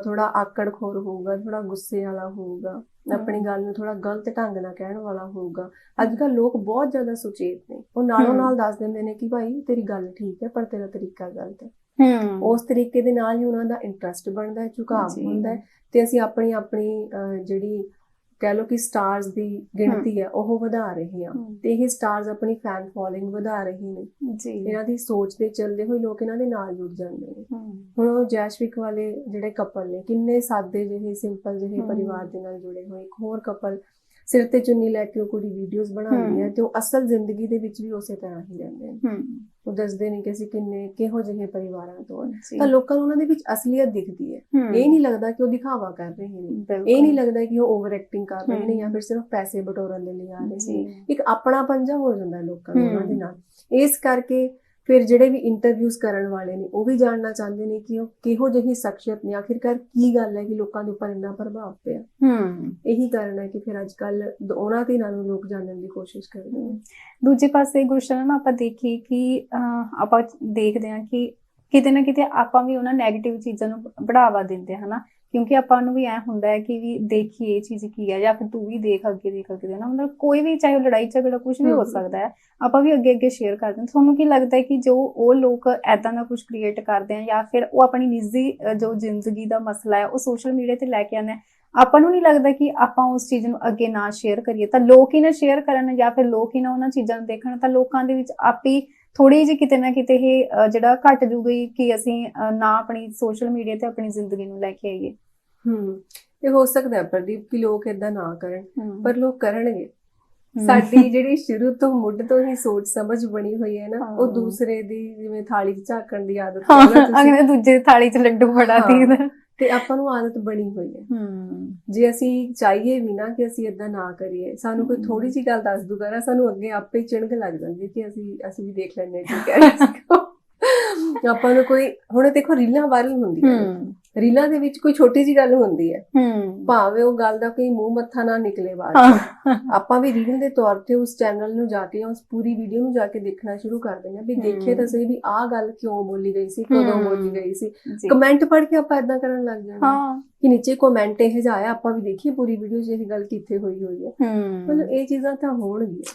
ਥੋੜਾ ਆਕੜਖੋਰ ਹੋਊਗਾ ਥੋੜਾ ਗੁੱਸੇ ਵਾਲਾ ਹੋਊਗਾ ਆਪਣੀ ਗੱਲ ਨੂੰ ਥੋੜਾ ਗਲਤ ਢੰਗ ਨਾਲ ਕਹਿਣ ਵਾਲਾ ਹੋਊਗਾ ਅੱਜ ਕੱਲ ਲੋਕ ਬਹੁਤ ਜ਼ਿਆਦਾ ਸੁਚੇਤ ਨੇ ਉਹ ਨਾਲੋਂ। ਨਾਲ ਦੱਸ ਦਿੰਦੇ ਨੇ ਕਿ ਭਾਈ ਤੇਰੀ ਗੱਲ ਠੀਕ ਹੈ ਪਰ ਤੇਰਾ ਤਰੀਕਾ ਗਲਤ ਹੈ ਹੂੰ ਉਸ ਤਰੀਕੇ ਦੇ ਨਾਲ ਹੀ ਉਹਨਾਂ ਦਾ ਇੰਟਰਸਟ ਬਣਦਾ ਹੈ ਝੁਕਾਅ। ਹੁੰਦਾ ਹੈ ਤੇ ਅਸੀਂ ਆਪਣੀ ਆਪਣੀ ਜਿਹੜੀ ਕਹਿ ਲਓ ਕਿ ਸਟਾਰਸ ਦੀ ਗਿਣਤੀ ਹੈ ਉਹ ਵਧਾ ਰਹੇ ਆ। ਤੇ ਇਹ ਸਟਾਰਸ ਆਪਣੀ ਫੈਨ ਫੋਲੋਇੰਗ ਵਧਾ ਰਹੇ ਨੇ। ਜੀ। ਇਹਨਾਂ ਦੀ ਸੋਚ ਦੇ ਚੱਲਦੇ ਹੋਏ ਲੋਕ ਇਹਨਾਂ ਦੇ ਨਾਲ ਜੁੜ ਜਾਂਦੇ ਨੇ। ਹੁਣ ਉਹ ਜੈਸ਼ਵਿਕ ਵਾਲੇ ਜਿਹੜੇ ਕਪਲ ਨੇ ਕਿੰਨੇ ਸਾਦੇ ਜਿਹੇ ਸਿੰਪਲ ਜਿਹੇ। ਪਰਿਵਾਰ ਦੇ ਨਾਲ ਜੁੜੇ ਹੋਏ। ਇੱਕ ਹੋਰ ਕਪਲ ਸਿਰ ਤੇ ਚੁੰਨੀ ਲੈ ਕੇ ਉਹ ਕੁੜੀ ਵੀਡੀਓਜ਼ ਬਣਾਉਂਦੀ ਹੈ। ਤੇ ਉਹ ਅਸਲ ਜ਼ਿੰਦਗੀ ਦੇ ਵਿੱਚ ਵੀ ਉਸੇ ਤਰ੍ਹਾਂ ਹੀ ਰਹਿੰਦੇ ਨੇ। ਉਹ ਦੱਸਦੇ ਨੇ ਕਿ ਅਸੀਂ ਕਿੰਨੇ ਕਿਹੋ ਜਿਹੇ ਪਰਿਵਾਰਾਂ ਤੋਂ ਤਾਂ ਲੋਕਾਂ ਨੂੰ ਉਹਨਾਂ ਦੇ ਵਿੱਚ ਅਸਲੀਅਤ ਦਿਖਦੀ ਹੈ। ਇਹ ਨਹੀਂ ਲੱਗਦਾ ਕਿ ਉਹ ਦਿਖਾਵਾ ਕਰ ਰਹੇ ਨੇ। ਇਹ ਨਹੀਂ ਲੱਗਦਾ ਕਿ ਉਹ ਓਵਰ ਐਕਟਿੰਗ ਕਰ ਰਹੇ ਨੇ। ਜਾਂ ਫਿਰ ਸਿਰਫ ਪੈਸੇ ਬਟੋਰਨ ਦੇ ਲਈ ਆ ਰਹੇ ਨੇ। ਇੱਕ ਆਪਣਾ ਪੰਜਾ ਹੋ ਜਾਂਦਾ ਲੋਕਾਂ ਨੂੰ ਉਹਨਾਂ ਦੇ। ਨਾਲ। ਇਸ ਕਰਕੇ ਫਿਰ ਜਿਹੜੇ ਵੀ ਇੰਟਰਵਿਊਜ਼ ਕਰਨ ਵਾਲੇ ਨੇ ਉਹ ਵੀ ਜਾਣਨਾ ਚਾਹੁੰਦੇ ਨੇ ਕਿ ਉਹ ਕਿਹੋ ਜਿਹੀ ਸ਼ਖਸੀਅਤ ਨੇ ਆਖਿਰਕਾਰ ਕੀ ਗੱਲ ਹੈ ਕਿ ਲੋਕਾਂ ਦੇ ਉੱਪਰ ਇੰਨਾ ਪ੍ਰਭਾਵ ਪਿਆ। ਹਮ ਇਹੀ ਕਾਰਨ ਹੈ ਕਿ ਫਿਰ ਅੱਜ ਕੱਲ ਉਹਨਾਂ ਦੇ ਨਾਲੋਂ ਲੋਕ ਜਾਣਨ ਦੀ ਕੋਸ਼ਿਸ਼ ਕਰਦੇ ਨੇ। ਦੂਜੇ ਪਾਸੇ ਗੁਰਸ਼ਨ ਆਪਾਂ ਦੇਖੀਏ ਕਿ ਆਪਾਂ ਦੇਖਦੇ ਹਾਂ ਕਿ ਕਿਤੇ ਨਾ ਕਿਤੇ ਆਪਾਂ ਵੀ ਉਹਨਾਂ 네ਗੇਟਿਵ ਚੀਜ਼ਾਂ ਨੂੰ ਬੜਾਵਾ ਦਿੰਦੇ ਹਾਂ ਹਨਾ? ਕਿਉਂਕਿ ਆਪਾਂ ਨੂੰ ਵੀ ਐ ਹੁੰਦਾ ਹੈ ਕਿ ਵੀ ਦੇਖੀਏ ਇਹ ਚੀਜ਼ ਕੀ ਹੈ ਜਾਂ ਫਿਰ ਤੂੰ ਵੀ ਦੇਖ ਅੱਗੇ ਦੇਖ ਅੱਗੇ ਨਾ ਮਤਲਬ ਕੋਈ ਵੀ ਚਾਹੇ ਲੜਾਈ ਝਗੜਾ ਕੁਝ ਵੀ ਹੋ। ਸਕਦਾ ਹੈ ਆਪਾਂ ਵੀ ਅੱਗੇ ਅੱਗੇ ਸ਼ੇਅਰ ਕਰਦੇ ਹਾਂ। ਤੁਹਾਨੂੰ ਕੀ ਲੱਗਦਾ ਹੈ ਕਿ ਜੋ ਉਹ ਲੋਕ ਐਦਾਂ ਦਾ ਕੁਝ ਕ੍ਰੀਏਟ ਕਰਦੇ ਆ ਜਾਂ ਫਿਰ ਉਹ ਆਪਣੀ ਨਿੱਜੀ ਜੋ ਜ਼ਿੰਦਗੀ ਦਾ ਮਸਲਾ ਹੈ ਉਹ ਸੋਸ਼ਲ ਮੀਡੀਆ ਤੇ ਲੈ ਕੇ ਆਉਂਦੇ ਆ ਆਪਾਂ ਨੂੰ ਨਹੀਂ ਲੱਗਦਾ ਕਿ ਆਪਾਂ ਉਸ ਚੀਜ਼ ਨੂੰ ਅੱਗੇ ਨਾ ਸ਼ੇਅਰ ਕਰੀਏ? ਤਾਂ ਲੋਕ ਹੀ ਨਾ ਸ਼ੇਅਰ ਕਰਨ ਜਾਂ ਫਿਰ ਲੋਕ ਹੀ ਨਾ ਉਹਨਾਂ ਚੀਜ਼ਾਂ ਨੂੰ ਦੇਖਣ ਤਾਂ ਲੋਕਾਂ ਦੇ ਵਿੱਚ ਆਪੀ ਥੋੜੀ ਜਿਹੀ ਕਿਤੇ ਨਾ ਕਿਤੇ ਇਹ ਜਿਹੜਾ ਘਟ ਜੂਗੀ ਕਿ ਅਸੀਂ ਨਾ ਆਪਣੀ ਸੋਸ਼ਲ ਮੀਡੀਆ ਤੇ ਆਪਣੀ ਜ਼ਿੰਦਗੀ ਨੂੰ ਲੈ ਕੇ ਆਈਏ। ਹੂੰ ਇਹ ਹੋ ਸਕਦਾ ਹੈ ਪ੍ਰਦੀਪ ਕਿ ਲੋਕ ਇਦਾਂ ਨਾ ਕਰਨ ਪਰ ਲੋਕ ਕਰਨਗੇ। ਸਾਡੀ ਜਿਹੜੀ ਸ਼ੁਰੂ ਤੋਂ ਮੁੱਢ ਤੋਂ ਹੀ ਸੋਚ ਸਮਝ ਬਣੀ ਹੋਈ ਹੈ ਨਾ। ਉਹ ਦੂਸਰੇ ਦੀ ਜਿਵੇਂ ਥਾਲੀ 'ਚ ਝਾਕਣ ਦੀ ਆਦਤ ਹੈ ਨਾ ਤੁਸੀਂ। ਦੂਜੇ ਥਾਲੀ 'ਚ ਲੱਡੂ ਫੜਾ ਹਾਂ। ਤੇ ਆਪਾਂ ਨੂੰ ਆਦਤ ਬਣੀ ਹੋਈ ਹੈ। ਹਮ ਜੇ ਅਸੀਂ ਚਾਹੀਏ ਵੀ ਨਾ ਕਿ ਅਸੀਂ ਇਦਾਂ ਨਾ ਕਰੀਏ ਸਾਨੂੰ ਕੋਈ। ਥੋੜੀ ਜਿਹੀ ਗੱਲ ਦੱਸ ਦੂਗਾ ਨਾ ਸਾਨੂੰ ਅੱਗੇ ਆਪੇ ਹੀ ਚਿਣਕ ਲੱਗ ਜਾਂਦੀ ਹੈ ਕਿ ਅਸੀਂ ਅਸੀਂ ਵੀ ਦੇਖ ਲੈਂਦੇ ਹਾਂ। ਕੀ ਆਪਾਂ ਨੂੰ ਕੋਈ ਹੁਣ ਦੇਖੋ ਰੀਲਾਂ ਵਾਇਰਲ ਹੁੰਦੀਆਂ ਨੇ। ਰੀਲਾਂ ਦੇ ਵਿੱਚ ਕੋਈ ਛੋਟੀ ਜਿਹੀ ਗੱਲ ਹੁੰਦੀ ਹੈ। ਭਾਵੇਂ ਉਹ ਗੱਲ ਦਾ ਕੋਈ ਮੂੰਹ ਮੱਥਾ ਨਾ ਨਿਕਲੇ ਬਾਅਦ ਆਪਾਂ ਵੀ ਰੀਲ ਦੇ ਤੌਰ ਤੇ ਉਸ ਚੈਨਲ ਨੂੰ ਜਾ ਕੇ ਜਾਂ ਉਸ ਪੂਰੀ ਵੀਡੀਓ ਨੂੰ ਜਾ ਕੇ ਦੇਖਣਾ ਸ਼ੁਰੂ ਕਰ ਦਿੰਦੇ ਹਾਂ ਵੀ ਦੇਖੇ ਤਾਂ। ਸਹੀ ਵੀ ਆਹ ਗੱਲ ਕਿਉਂ ਬੋਲੀ ਗਈ ਸੀ ਕਦੋਂ ਹਮ। ਬੋਲੀ ਗਈ ਸੀ। ਜੀ। ਕਮੈਂਟ ਪੜ੍ਹ ਕੇ ਆਪਾਂ ਇਦਾਂ ਕਰਨ ਲੱਗ ਜਾਂਦੇ ਹਾਂ ਕਿ ਨੀਚੇ ਕਮੈਂਟ ਇਹ ਜਾਇਆ ਆਪਾਂ ਵੀ ਦੇਖੀਏ ਪੂਰੀ ਵੀਡੀਓ 'ਚ ਇਹ ਗੱਲ ਕਿੱਥੇ ਹੋਈ ਹੋਈ ਹੈ। ਮਤਲਬ ਇਹ ਚੀਜ਼ਾਂ ਤਾਂ ਹੋਣਗੀਆਂ।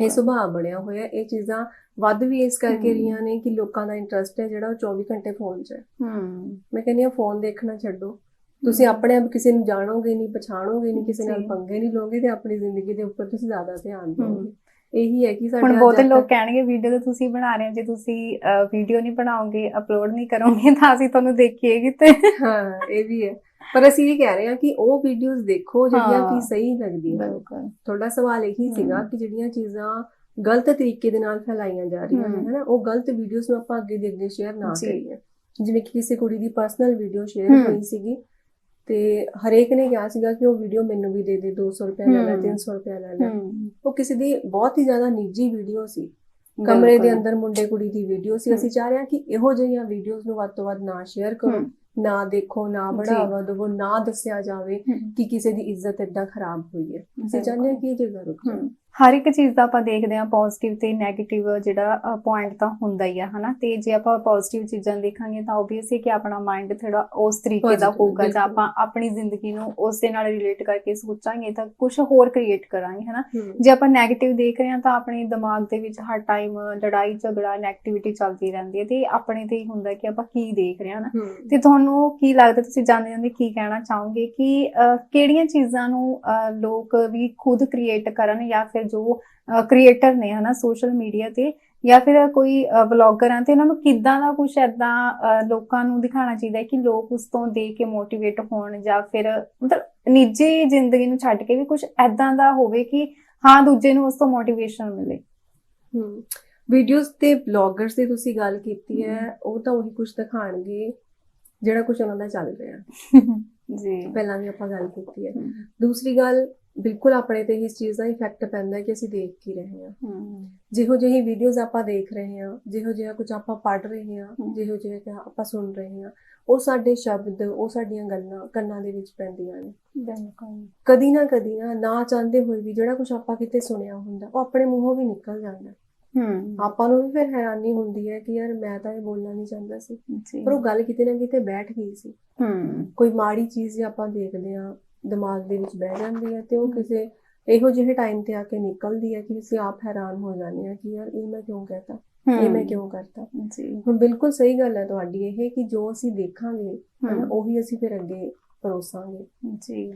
ਇਹ ਸੁਭਾਅ ਬਣਿਆ ਹੋਇਆ ਇਹ ਚੀਜ਼ਾਂ ਵੱਧ ਵੀ ਇਸ ਕਰਕੇ। ਰਹੀਆਂ ਨੇ ਕਿ ਲੋਕਾਂ ਦਾ ਇੰਟਰਸਟ ਹੈ ਜਿਹੜਾ ਉਹ 24 ਘੰਟੇ ਫੋਨ 'ਚ ਹੈ। ਹਮ ਮੈਂ ਕਹਿੰਦੀ ਹਾਂ ਫੋਨ ਦੇਖਣਾ ਛੱਡੋ। ਤੁਸੀਂ ਆਪਣੇ ਆਪ ਕਿਸੇ ਨੂੰ ਜਾਣੋਗੇ ਨਹੀਂ ਪਛਾਣੋਗੇ ਨਹੀਂ ਕਿਸੇ ਨਾਲ। ਪੰਗੇ ਨਹੀਂ ਲਓਗੇ ਤੇ ਆਪਣੀ ਜ਼ਿੰਦਗੀ ਦੇ ਉੱਪਰ ਤੁਸੀਂ ਜ਼ਿਆਦਾ ਧਿਆਨ। ਦਿਓਗੇ। ਇਹੀ ਹੈ ਕਿ ਸਾਡੇ ਹੁਣ ਬਹੁਤੇ ਲੋਕ ਕਹਿਣਗੇ ਵੀਡੀਓ ਤਾਂ ਤੁਸੀਂ ਬਣਾ ਰਹੇ ਹੋ ਜੇ ਤੁਸੀਂ ਵੀਡੀਓ ਨਹੀਂ ਬਣਾਓਗੇ ਅਪਲੋਡ ਨਹੀਂ ਕਰੋਗੇ ਤਾਂ ਅਸੀਂ ਤੁਹਾਨੂੰ ਦੇਖੀਏ ਕਿਤੇ। ਹਾਂ ਇਹ ਵੀ ਹੈ। ਪਰ ਅਸੀਂ ਇਹ ਕਹਿ ਰਹੇ ਹਾਂ ਕਿ ਉਹ ਵੀਡੀਓਜ਼ ਦੇਖੋ ਜਿਹੜੀਆਂ। ਕਿ ਸਹੀ ਲੱਗਦੀਆਂ ਹਨ। ਬਿਲਕੁਲ ਤੁਹਾਡਾ ਸਵਾਲ ਇਹੀ ਸੀਗਾ। ਕਿ ਜਿਹੜੀਆਂ ਚੀਜ਼ਾਂ ਗਲਤ ਤਰੀਕੇ ਦੇ ਨਾਲ ਫੈਲਾਈਆਂ ਜਾ ਰਹੀਆਂ ਨੇ ਹਮ। ਹਨਾ ਉਹ ਗਲਤ ਵੀਡੀਓਜ਼ ਨੂੰ ਆਪਾਂ ਅੱਗੇ ਦੇ ਅੱਗੇ ਸ਼ੇਅਰ ਨਾ। ਕਰੀਏ ਜਿਵੇਂ ਕਿ ਕਿਸੇ ਕੁੜੀ ਦੀ ਪਰਸਨਲ ਵੀਡੀਓ ਸ਼ੇਅਰ। ਹੋਈ ਸੀਗੀ ਤੇ ਹਰੇਕ ਨੇ ਕਿਹਾ ਸੀਗਾ ਕਿ ਉਹ ਵੀਡੀਓ ਮੈਨੂੰ ਵੀ ਦੇ ਦੇ 200 ਰੁਪਏ ਲੈ ਲੈ ਹਮ। 300 ਰੁਪਏ ਲੈ ਲੈ ਉਹ ਕਿਸੇ ਦੀ ਬਹੁਤ ਹੀ ਜ਼ਿਆਦਾ ਨਿੱਜੀ ਵੀਡੀਓ ਸੀ ਕਮਰੇ ਦੇ। ਅੰਦਰ ਮੁੰਡੇ ਕੁੜੀ ਦੀ ਵੀਡੀਓ ਸੀ। ਅਸੀਂ ਚਾਹ ਰਹੇ ਹਾਂ ਕਿ ਇਹੋ ਜਿਹੀਆਂ ਵੀਡੀਓਜ਼ ਨੂੰ ਵੱਧ ਤੋਂ ਵੱਧ ਨਾ ਸ਼ੇਅਰ ਕਰੋ ਨਾ ਦੇਖੋ ਨਾ। ਬੜਾਵਾ ਦਿਵੋ ਨਾ ਦੱਸਿਆ ਜਾਵੇ ਕਿ ਕਿਸੇ ਦੀ ਇੱਜ਼ਤ ਏਦਾਂ ਖਰਾਬ ਹੋਈ ਹੈ ਅਸੀਂ ਚਾਹੁੰਦੇ ਹਾਂ ਕਿ ਇਹ ਚੀਜ਼ਾਂ ਰੁਕ। ਹਰ ਇੱਕ ਚੀਜ਼ ਦਾ ਆਪਾਂ ਦੇਖਦੇ ਹਾਂ ਪੋਜ਼ਿਟਿਵ ਤੇ 네ਗੇਟਿਵ ਜਿਹੜਾ ਪੁਆਇੰਟ ਤਾਂ ਹੁੰਦਾ ਹੀ ਆ ਹਨਾ ਤੇ ਜੇ ਆਪਾਂ ਪੋਜ਼ਿਟਿਵ ਚੀਜ਼ਾਂ ਦੇਖਾਂਗੇ ਤਾਂ ਓਬਵੀਅਸਲੀ ਕਿ ਆਪਣਾ ਮਾਈਂਡ ਥੋੜਾ ਉਸ ਤਰੀਕੇ ਦਾ ਹੋਊਗਾ ਜਾਂ। ਆਪਾਂ ਆਪਣੀ ਜ਼ਿੰਦਗੀ ਨੂੰ ਉਸ ਦੇ ਨਾਲ ਰਿਲੇਟ ਕਰਕੇ ਸੋਚਾਂਗੇ ਤਾਂ ਕੁਝ ਹੋਰ ਕ੍ਰੀਏਟ ਕਰਾਂਗੇ ਹਨਾ। ਜੇ ਆਪਾਂ 네ਗੇਟਿਵ ਦੇਖ ਰਹੇ ਹਾਂ ਤਾਂ ਆਪਣੇ ਦਿਮਾਗ ਦੇ ਵਿੱਚ ਹਰ ਟਾਈਮ ਲੜਾਈ ਝਗੜਾ ਨੈਗੇਟਿਵਿਟੀ ਚੱਲਦੀ ਰਹਿੰਦੀ ਹੈ ਤੇ ਆਪਣੇ ਤੇ ਹੀ ਹੁੰਦਾ ਕਿ ਆਪਾਂ ਕੀ ਦੇਖ ਰਹੇ ਹਾਂ ਨਾ। ਤੇ ਤੁਹਾਨੂੰ ਕੀ ਲੱਗਦਾ ਤੁਸੀਂ ਜਾਂਦੇ ਜਾਂਦੇ ਕੀ ਕਹਿਣਾ ਚਾਹੋਗੇ ਕਿ ਕਿਹੜੀਆਂ ਚੀਜ਼ਾਂ ਨੂੰ ਲੋਕ ਵੀ ਖੁਦ ਕ੍ਰੀਏਟ ਕਰਨ ਜਾਂ ਫਿਰ ਜੋ ਕ੍ਰੀਏਟਰ ਨੇ ਹਨਾ ਸੋਸ਼ਲ ਮੀਡੀਆ ਤੇ ਜਾਂ ਫਿਰ ਕੋਈ ਵਲੌਗਰ ਆ ਤੇ ਇਹਨਾਂ ਨੂੰ ਕਿੱਦਾਂ ਦਾ ਕੁਝ ਐਦਾਂ ਲੋਕਾਂ ਨੂੰ ਦਿਖਾਉਣਾ ਚਾਹੀਦਾ ਹੈ ਕਿ ਲੋਕ ਉਸ ਤੋਂ ਦੇਖ ਕੇ ਮੋਟੀਵੇਟ ਹੋਣ ਜਾਂ ਫਿਰ ਮਤਲਬ ਨਿੱਜੀ ਜ਼ਿੰਦਗੀ ਨੂੰ ਛੱਡ ਕੇ ਵੀ ਕੁਝ ਐਦਾਂ ਦਾ ਹੋਵੇ ਕਿ ਹਾਂ ਦੂਜੇ ਨੂੰ ਉਸ ਤੋਂ ਮੋਟੀਵੇਸ਼ਨ ਮਿਲੇ। ਵੀਡੀਓਜ਼ ਤੇ ਬਲੌਗਰਸ ਦੀ ਤੁਸੀਂ ਗੱਲ ਕੀਤੀ ਹੈ ਉਹ ਤਾਂ ਉਹੀ ਕੁਝ ਦਿਖਾਣਗੇ ਜਿਹੜਾ ਕੁਝ ਉਹਨਾਂ ਦਾ ਚੱਲ ਰਿਹਾ। ਜੀ। ਪਹਿਲਾਂ ਵੀ ਆਪਾਂ ਗੱਲ ਕੀਤੀ ਹੈ। ਦੂਸਰੀ ਗੱਲ ਬਿਲਕੁਲ ਆਪਣੇ ਤੇ ਇਸ ਚੀਜ਼ ਦਾ ਇਫੈਕਟ ਪੈਂਦਾ ਹੈ ਕਿ ਅਸੀਂ ਦੇਖ ਕੀ ਰਹੇ ਹਾਂ। ਜਿਹੋ ਜਿਹੀ ਵੀਡੀਓਜ਼ ਆਪਾਂ ਦੇਖ ਰਹੇ ਹਾਂ ਜਿਹੋ ਜਿਹਾ ਕੁਝ ਆਪਾਂ ਪੜ੍ਹ ਰਹੇ ਹਾਂ। ਜਿਹੋ ਜਿਹਾ ਕਿ ਆਪਾਂ ਸੁਣ ਰਹੇ ਹਾਂ ਉਹ ਸਾਡੇ ਸ਼ਬਦ ਉਹ ਸਾਡੀਆਂ ਗੱਲਾਂ ਕੰਨਾਂ ਦੇ ਵਿੱਚ ਪੈਂਦੀਆਂ ਨੇ। ਬਿਲਕੁਲ। ਕਦੀ ਨਾ ਕਦੀ ਨਾ ਨਾ ਚਾਹੁੰਦੇ ਹੋਏ ਵੀ ਜਿਹੜਾ ਕੁਝ ਆਪਾਂ ਕਿਤੇ ਸੁਣਿਆ ਹੁੰਦਾ ਉਹ ਆਪਣੇ ਮੂੰਹੋਂ ਵੀ ਨਿਕਲ ਜਾਂਦਾ। ਹਮ। ਆਪਾਂ ਨੂੰ ਵੀ ਫਿਰ ਹੈਰਾਨੀ ਹੁੰਦੀ ਹੈ ਕਿ ਯਾਰ ਮੈਂ ਤਾਂ ਇਹ ਬੋਲਣਾ ਨਹੀਂ ਚਾਹੁੰਦਾ ਸੀ। ਪਰ ਉਹ ਗੱਲ ਕਿਤੇ ਨਾ ਕਿਤੇ ਬੈਠ ਗਈ ਸੀ। ਹਮ। ਕੋਈ ਮਾੜੀ ਚੀਜ਼ ਜੇ ਆਪਾਂ ਦੇਖਦੇ ਹਾਂ ਦਿਮਾਗ ਦੇ ਵਿੱਚ ਬਹਿ ਜਾਂਦੀ ਹੈ ਤੇ ਉਹ। ਕਿਸੇ ਇਹੋ ਜਿਹੇ ਟਾਈਮ ਤੇ ਆ ਕੇ ਨਿਕਲਦੀ ਹੈ ਕਿ ਅਸੀਂ ਆਪ ਹੈਰਾਨ ਹੋ ਜਾਂਦੇ ਹਾਂ ਕਿ ਯਾਰ ਇਹ ਮੈਂ ਕਿਉਂ ਕਹਤਾ ਇਹ ਮੈਂ ਕਿਉਂ ਕਰਤਾ? ਜੀ। ਹੁਣ ਬਿਲਕੁਲ ਸਹੀ ਗੱਲ ਹੈ ਤੁਹਾਡੀ ਇਹ ਕਿ ਜੋ ਅਸੀਂ ਦੇਖਾਂਗੇ ਹਨਾ ਉਹੀ ਅਸੀਂ ਫਿਰ ਅੱਗੇ ਪਰੋਸਾਂਗੇ। ਜੀ।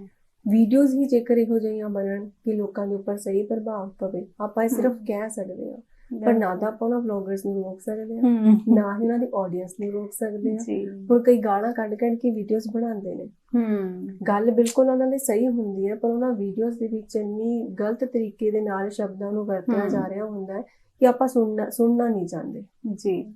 ਵੀਡੀਓਜ਼ ਹੀ ਜੇਕਰ ਇਹੋ ਜਿਹੀਆਂ ਬਣਨ ਕਿ ਲੋਕਾਂ ਦੇ ਉੱਪਰ ਸਹੀ ਪ੍ਰਭਾਵ ਪਵੇ ਆਪਾਂ ਇਹ ਸਿਰਫ। ਕਹਿ ਸਕਦੇ ਹਾਂ। ਪਰ ਨਾ ਤਾਂ ਆਪਾਂ ਉਹਨਾਂ ਵਲੌਗਰਸ ਨੂੰ ਰੋਕ ਸਕਦੇ ਹਮ ਨਾ ਹੀ ਉਹਨਾਂ ਦੀ ਆਡੀਅנס ਨੂੰ ਰੋਕ ਸਕਦੇ ਜੀ। ਹੁਣ ਕਈ ਗਾਲਾਂ ਕੱਢ ਕੱਢ ਕੇ ਵੀਡੀਓਜ਼ ਬਣਾਉਂਦੇ ਨੇ। ਗੱਲ ਬਿਲਕੁਲ ਉਹਨਾਂ ਦੀ ਸਹੀ ਹੁੰਦੀ ਹੈ ਪਰ ਉਹਨਾਂ ਵੀਡੀਓਜ਼ ਦੇ ਵਿੱਚ ਇੰਨੀ ਗਲਤ ਤਰੀਕੇ ਦੇ ਨਾਲ ਸ਼ਬਦਾਂ ਨੂੰ ਵਰਤਿਆ। ਜਾ ਰਿਹਾ ਹੁੰਦਾ ਹੈ ਕਿ ਆਪਾਂ ਸੁਣਨਾ ਸੁਣਨਾ ਨਹੀਂ ਚਾਹੁੰਦੇ। ਜੀ।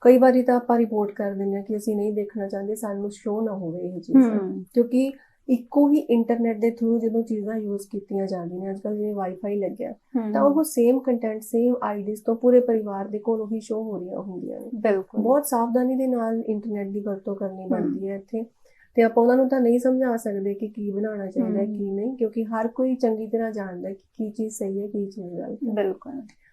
ਕਈ ਵਾਰੀ ਤਾਂ ਆਪਾਂ ਰਿਪੋਰਟ ਕਰ ਦਿੰਦੇ ਹਾਂ ਕਿ ਅਸੀਂ ਨਹੀਂ ਦੇਖਣਾ ਚਾਹੁੰਦੇ ਸਾਨੂੰ ਸ਼ੋ ਨਾ ਹੋਵੇ ਇਹ ਚੀਜ਼ਾਂ। ਕਿਉਂਕਿ ਇੱਕੋ ਹੀ ਇੰਟਰਨੈਟ ਦੇ ਥਰੂ ਜਦੋਂ ਚੀਜ਼ਾਂ ਯੂਜ਼ ਕੀਤੀਆਂ ਜਾਂਦੀਆਂ ਨੇ ਅੱਜਕੱਲ ਜਿਵੇਂ ਵਾਈਫਾਈ ਲੱਗਿਆ ਤਾਂ ਉਹ ਸੇਮ ਕੰਟੈਂਟ ਸੇਮ ਆਈਡੀਜ਼ ਤੋਂ ਪੂਰੇ ਪਰਿਵਾਰ ਦੇ ਕੋਲ ਉਹੀ ਸ਼ੋ ਹੋ ਰਹੀਆਂ ਹੁੰਦੀਆਂ ਨੇ। ਬਿਲਕੁਲ। ਬਹੁਤ ਸਾਵਧਾਨੀ ਦੇ ਨਾਲ ਇੰਟਰਨੈਟ ਦੀ ਵਰਤੋਂ ਕਰਨੀ ਬਣਦੀ ਹੈ ਇੱਥੇ। ਤੇ ਆਪਾਂ ਉਹਨਾਂ ਨੂੰ ਤਾਂ ਨਹੀਂ ਸਮਝਾ ਸਕਦੇ ਕਿ ਕੀ ਬਣਾਉਣਾ ਚਾਹੀਦਾ। ਕੀ ਨਹੀਂ ਕਿਉਂਕਿ ਹਰ ਕੋਈ ਚੰਗੀ ਤਰ੍ਹਾਂ ਜਾਣਦਾ ਹੈ ਕਿ ਕੀ ਚੀਜ਼ ਸਹੀ ਹੈ ਕੀ ਚੀਜ਼ ਗਲਤ ਹੈ। ਬਿਲਕੁਲ।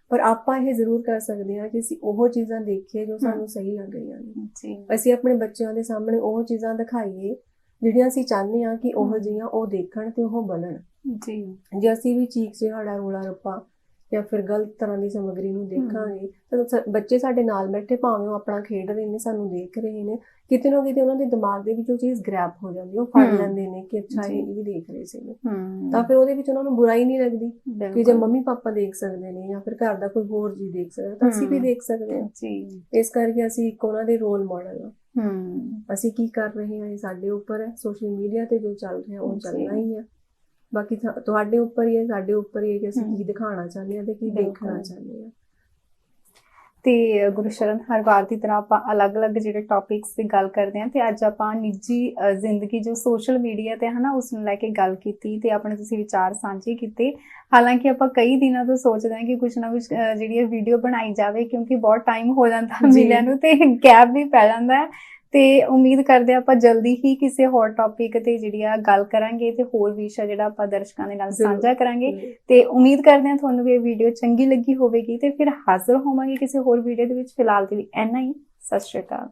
ਪਰ ਆਪਾਂ ਇਹ ਜ਼ਰੂਰ ਕਰ ਸਕਦੇ ਹਾਂ ਕਿ ਅਸੀਂ ਉਹ ਚੀਜ਼ਾਂ ਦੇਖੀਏ ਜੋ ਸਾਨੂੰ ਸਹੀ ਲੱਗ ਰਹੀਆਂ ਨੇ। ਜੀ। ਅਸੀਂ ਆਪਣੇ ਬੱਚਿਆਂ ਦੇ ਸਾਹਮਣੇ ਉਹ ਚੀਜ਼ਾਂ ਦਿਖਾਈਏ ਜਿਹੜੀਆਂ ਅਸੀਂ ਚਾਹੁੰਦੇ ਹਾਂ ਕਿ ਉਹ। ਜਿਹੀਆਂ ਉਹ ਦੇਖਣ ਤੇ ਉਹ ਬਣਨ ਜੀ ਜੇ ਅਸੀਂ ਵੀ ਚੀਕ ਚਿਹਾੜਾ ਰੋਲਾ ਰੱਪਾ ਜਾਂ ਫਿਰ ਗਲਤ ਤਰ੍ਹਾਂ ਦੀ ਸਮੱਗਰੀ ਨੂੰ ਦੇਖਾਂਗੇ ਤਾਂ ਬੱਚੇ ਸਾਡੇ ਨਾਲ ਬੈਠੇ ਭਾਵੇਂ ਉਹ ਆਪਣਾ ਖੇਡ ਰਹੇ ਨੇ ਸਾਨੂੰ ਦੇਖ ਰਹੇ ਨੇ ਕਿਤੇ ਨਾ ਕਿਤੇ ਉਹਨਾਂ ਦੇ ਦਿਮਾਗ ਦੇ ਵਿੱਚ ਉਹ ਚੀਜ਼ ਗ੍ਰੈਬ ਹੋ ਜਾਂਦੀ ਉਹ ਫੜ। ਲੈਂਦੇ ਨੇ ਕਿ ਅੱਛਾ। ਇਹ ਵੀ ਦੇਖ ਰਹੇ ਸੀ ਤਾਂ ਫਿਰ ਉਹਦੇ ਵਿੱਚ ਉਹਨਾਂ ਨੂੰ ਬੁਰਾਈ ਨਹੀਂ ਲੱਗਦੀ ਕਿ ਜੇ। ਮੰਮੀ ਪਾਪਾ ਦੇਖ ਸਕਦੇ ਨੇ ਜਾਂ ਫਿਰ ਘਰ ਦਾ ਕੋਈ ਹੋਰ ਜੀ ਦੇਖ ਸਕਦਾ ਤਾਂ ਅਸੀਂ ਵੀ। ਦੇਖ ਸਕਦੇ ਹਾਂ ਜੀ ਇਸ ਕਰਕੇ ਅਸੀਂ ਇੱਕ ਉਹਨਾਂ ਦੇ ਰੋਲ ਮਾਡਲ ਹਾਂ ਹਮ ਅਸੀਂ ਕੀ ਕਰ ਰਹੇ ਹਾਂ ਇਹ ਸਾਡੇ ਉੱਪਰ ਹੈ ਸੋਸ਼ਲ ਮੀਡੀਆ ਤੇ ਜੋ ਚੱਲ ਰਿਹਾ ਉਹ। ਚੱਲਣਾ ਹੀ ਹੈ ਬਾਕੀ ਤੁਹਾ- ਤੁਹਾਡੇ ਉੱਪਰ ਹੀ ਹੈ ਸਾਡੇ ਉੱਪਰ ਹੀ ਹੈ ਕਿ ਅਸੀਂ। ਕੀ ਦਿਖਾਉਣਾ ਚਾਹੁੰਦੇ ਹਾਂ ਤੇ ਕੀ ਬਿਲਕੁਲ। ਦੇਖਣਾ ਚਾਹੁੰਦੇ ਹਾਂ ਤੇ ਗੁਰਸ਼ਰਨ ਹਰ ਵਾਰ ਦੀ ਤਰ੍ਹਾਂ ਆਪਾਂ ਅਲੱਗ-ਅਲੱਗ ਜਿਹੜੇ ਟੌਪਿਕਸ ਤੇ ਗੱਲ ਕਰਦੇ ਹਾਂ ਤੇ ਅੱਜ ਆਪਾਂ ਨਿੱਜੀ ਅ, ਜ਼ਿੰਦਗੀ ਜੋ ਸੋਸ਼ਲ ਮੀਡੀਆ ਤੇ ਹਨਾ ਉਸ ਨੂੰ ਲੈ ਕੇ ਗੱਲ ਕੀਤੀ ਤੇ ਆਪਣੇ ਤੁਸੀਂ ਵਿਚਾਰ ਸਾਂਝੇ ਕੀਤੇ ਹਾਲਾਂਕਿ ਆਪਾਂ ਕਈ ਦਿਨਾਂ ਤੋਂ ਸੋਚਦੇ ਹਾਂ ਕਿ ਕੁਝ ਨਾ ਕੁਝ ਜਿਹੜੀ ਇਹ ਵੀਡੀਓ ਬਣਾਈ ਜਾਵੇ ਕਿਉਂਕਿ ਬਹੁਤ ਟਾਈਮ ਹੋ ਜਾਂਦਾ ਜੀ। ਮਿਲਿਆ ਨੂੰ ਤੇ ਗੈਪ ਵੀ ਪੈ ਜਾਂਦਾ ਹੈ ਤੇ ਉਮੀਦ ਕਰਦੇ ਆਪਾਂ ਜਲਦੀ ਹੀ ਕਿਸੇ ਹੋਰ ਟੌਪਿਕ ਤੇ ਜਿਹੜੀ ਆ ਗੱਲ ਕਰਾਂਗੇ ਤੇ ਹੋਰ ਵਿਸ਼ਾ ਜਿਹੜਾ ਆਪਾਂ ਦਰਸ਼ਕਾਂ ਦੇ ਨਾਲ। ਸਾਂਝਾ ਕਰਾਂਗੇ। ਤੇ ਉਮੀਦ ਕਰਦੇ ਹਾਂ ਤੁਹਾਨੂੰ ਵੀ ਇਹ ਵੀਡੀਓ ਚੰਗੀ ਲੱਗੀ ਹੋਵੇਗੀ ਤੇ ਫਿਰ ਹਾਜ਼ਰ ਹੋਵਾਂਗੇ ਕਿਸੇ ਹੋਰ ਵੀਡੀਓ ਦੇ ਵਿੱਚ। ਫਿਲਹਾਲ ਦੇ ਲਈ ਇੰਨਾ ਹੀ। ਸਤਿ ਸ਼੍ਰੀ ਅਕਾਲ।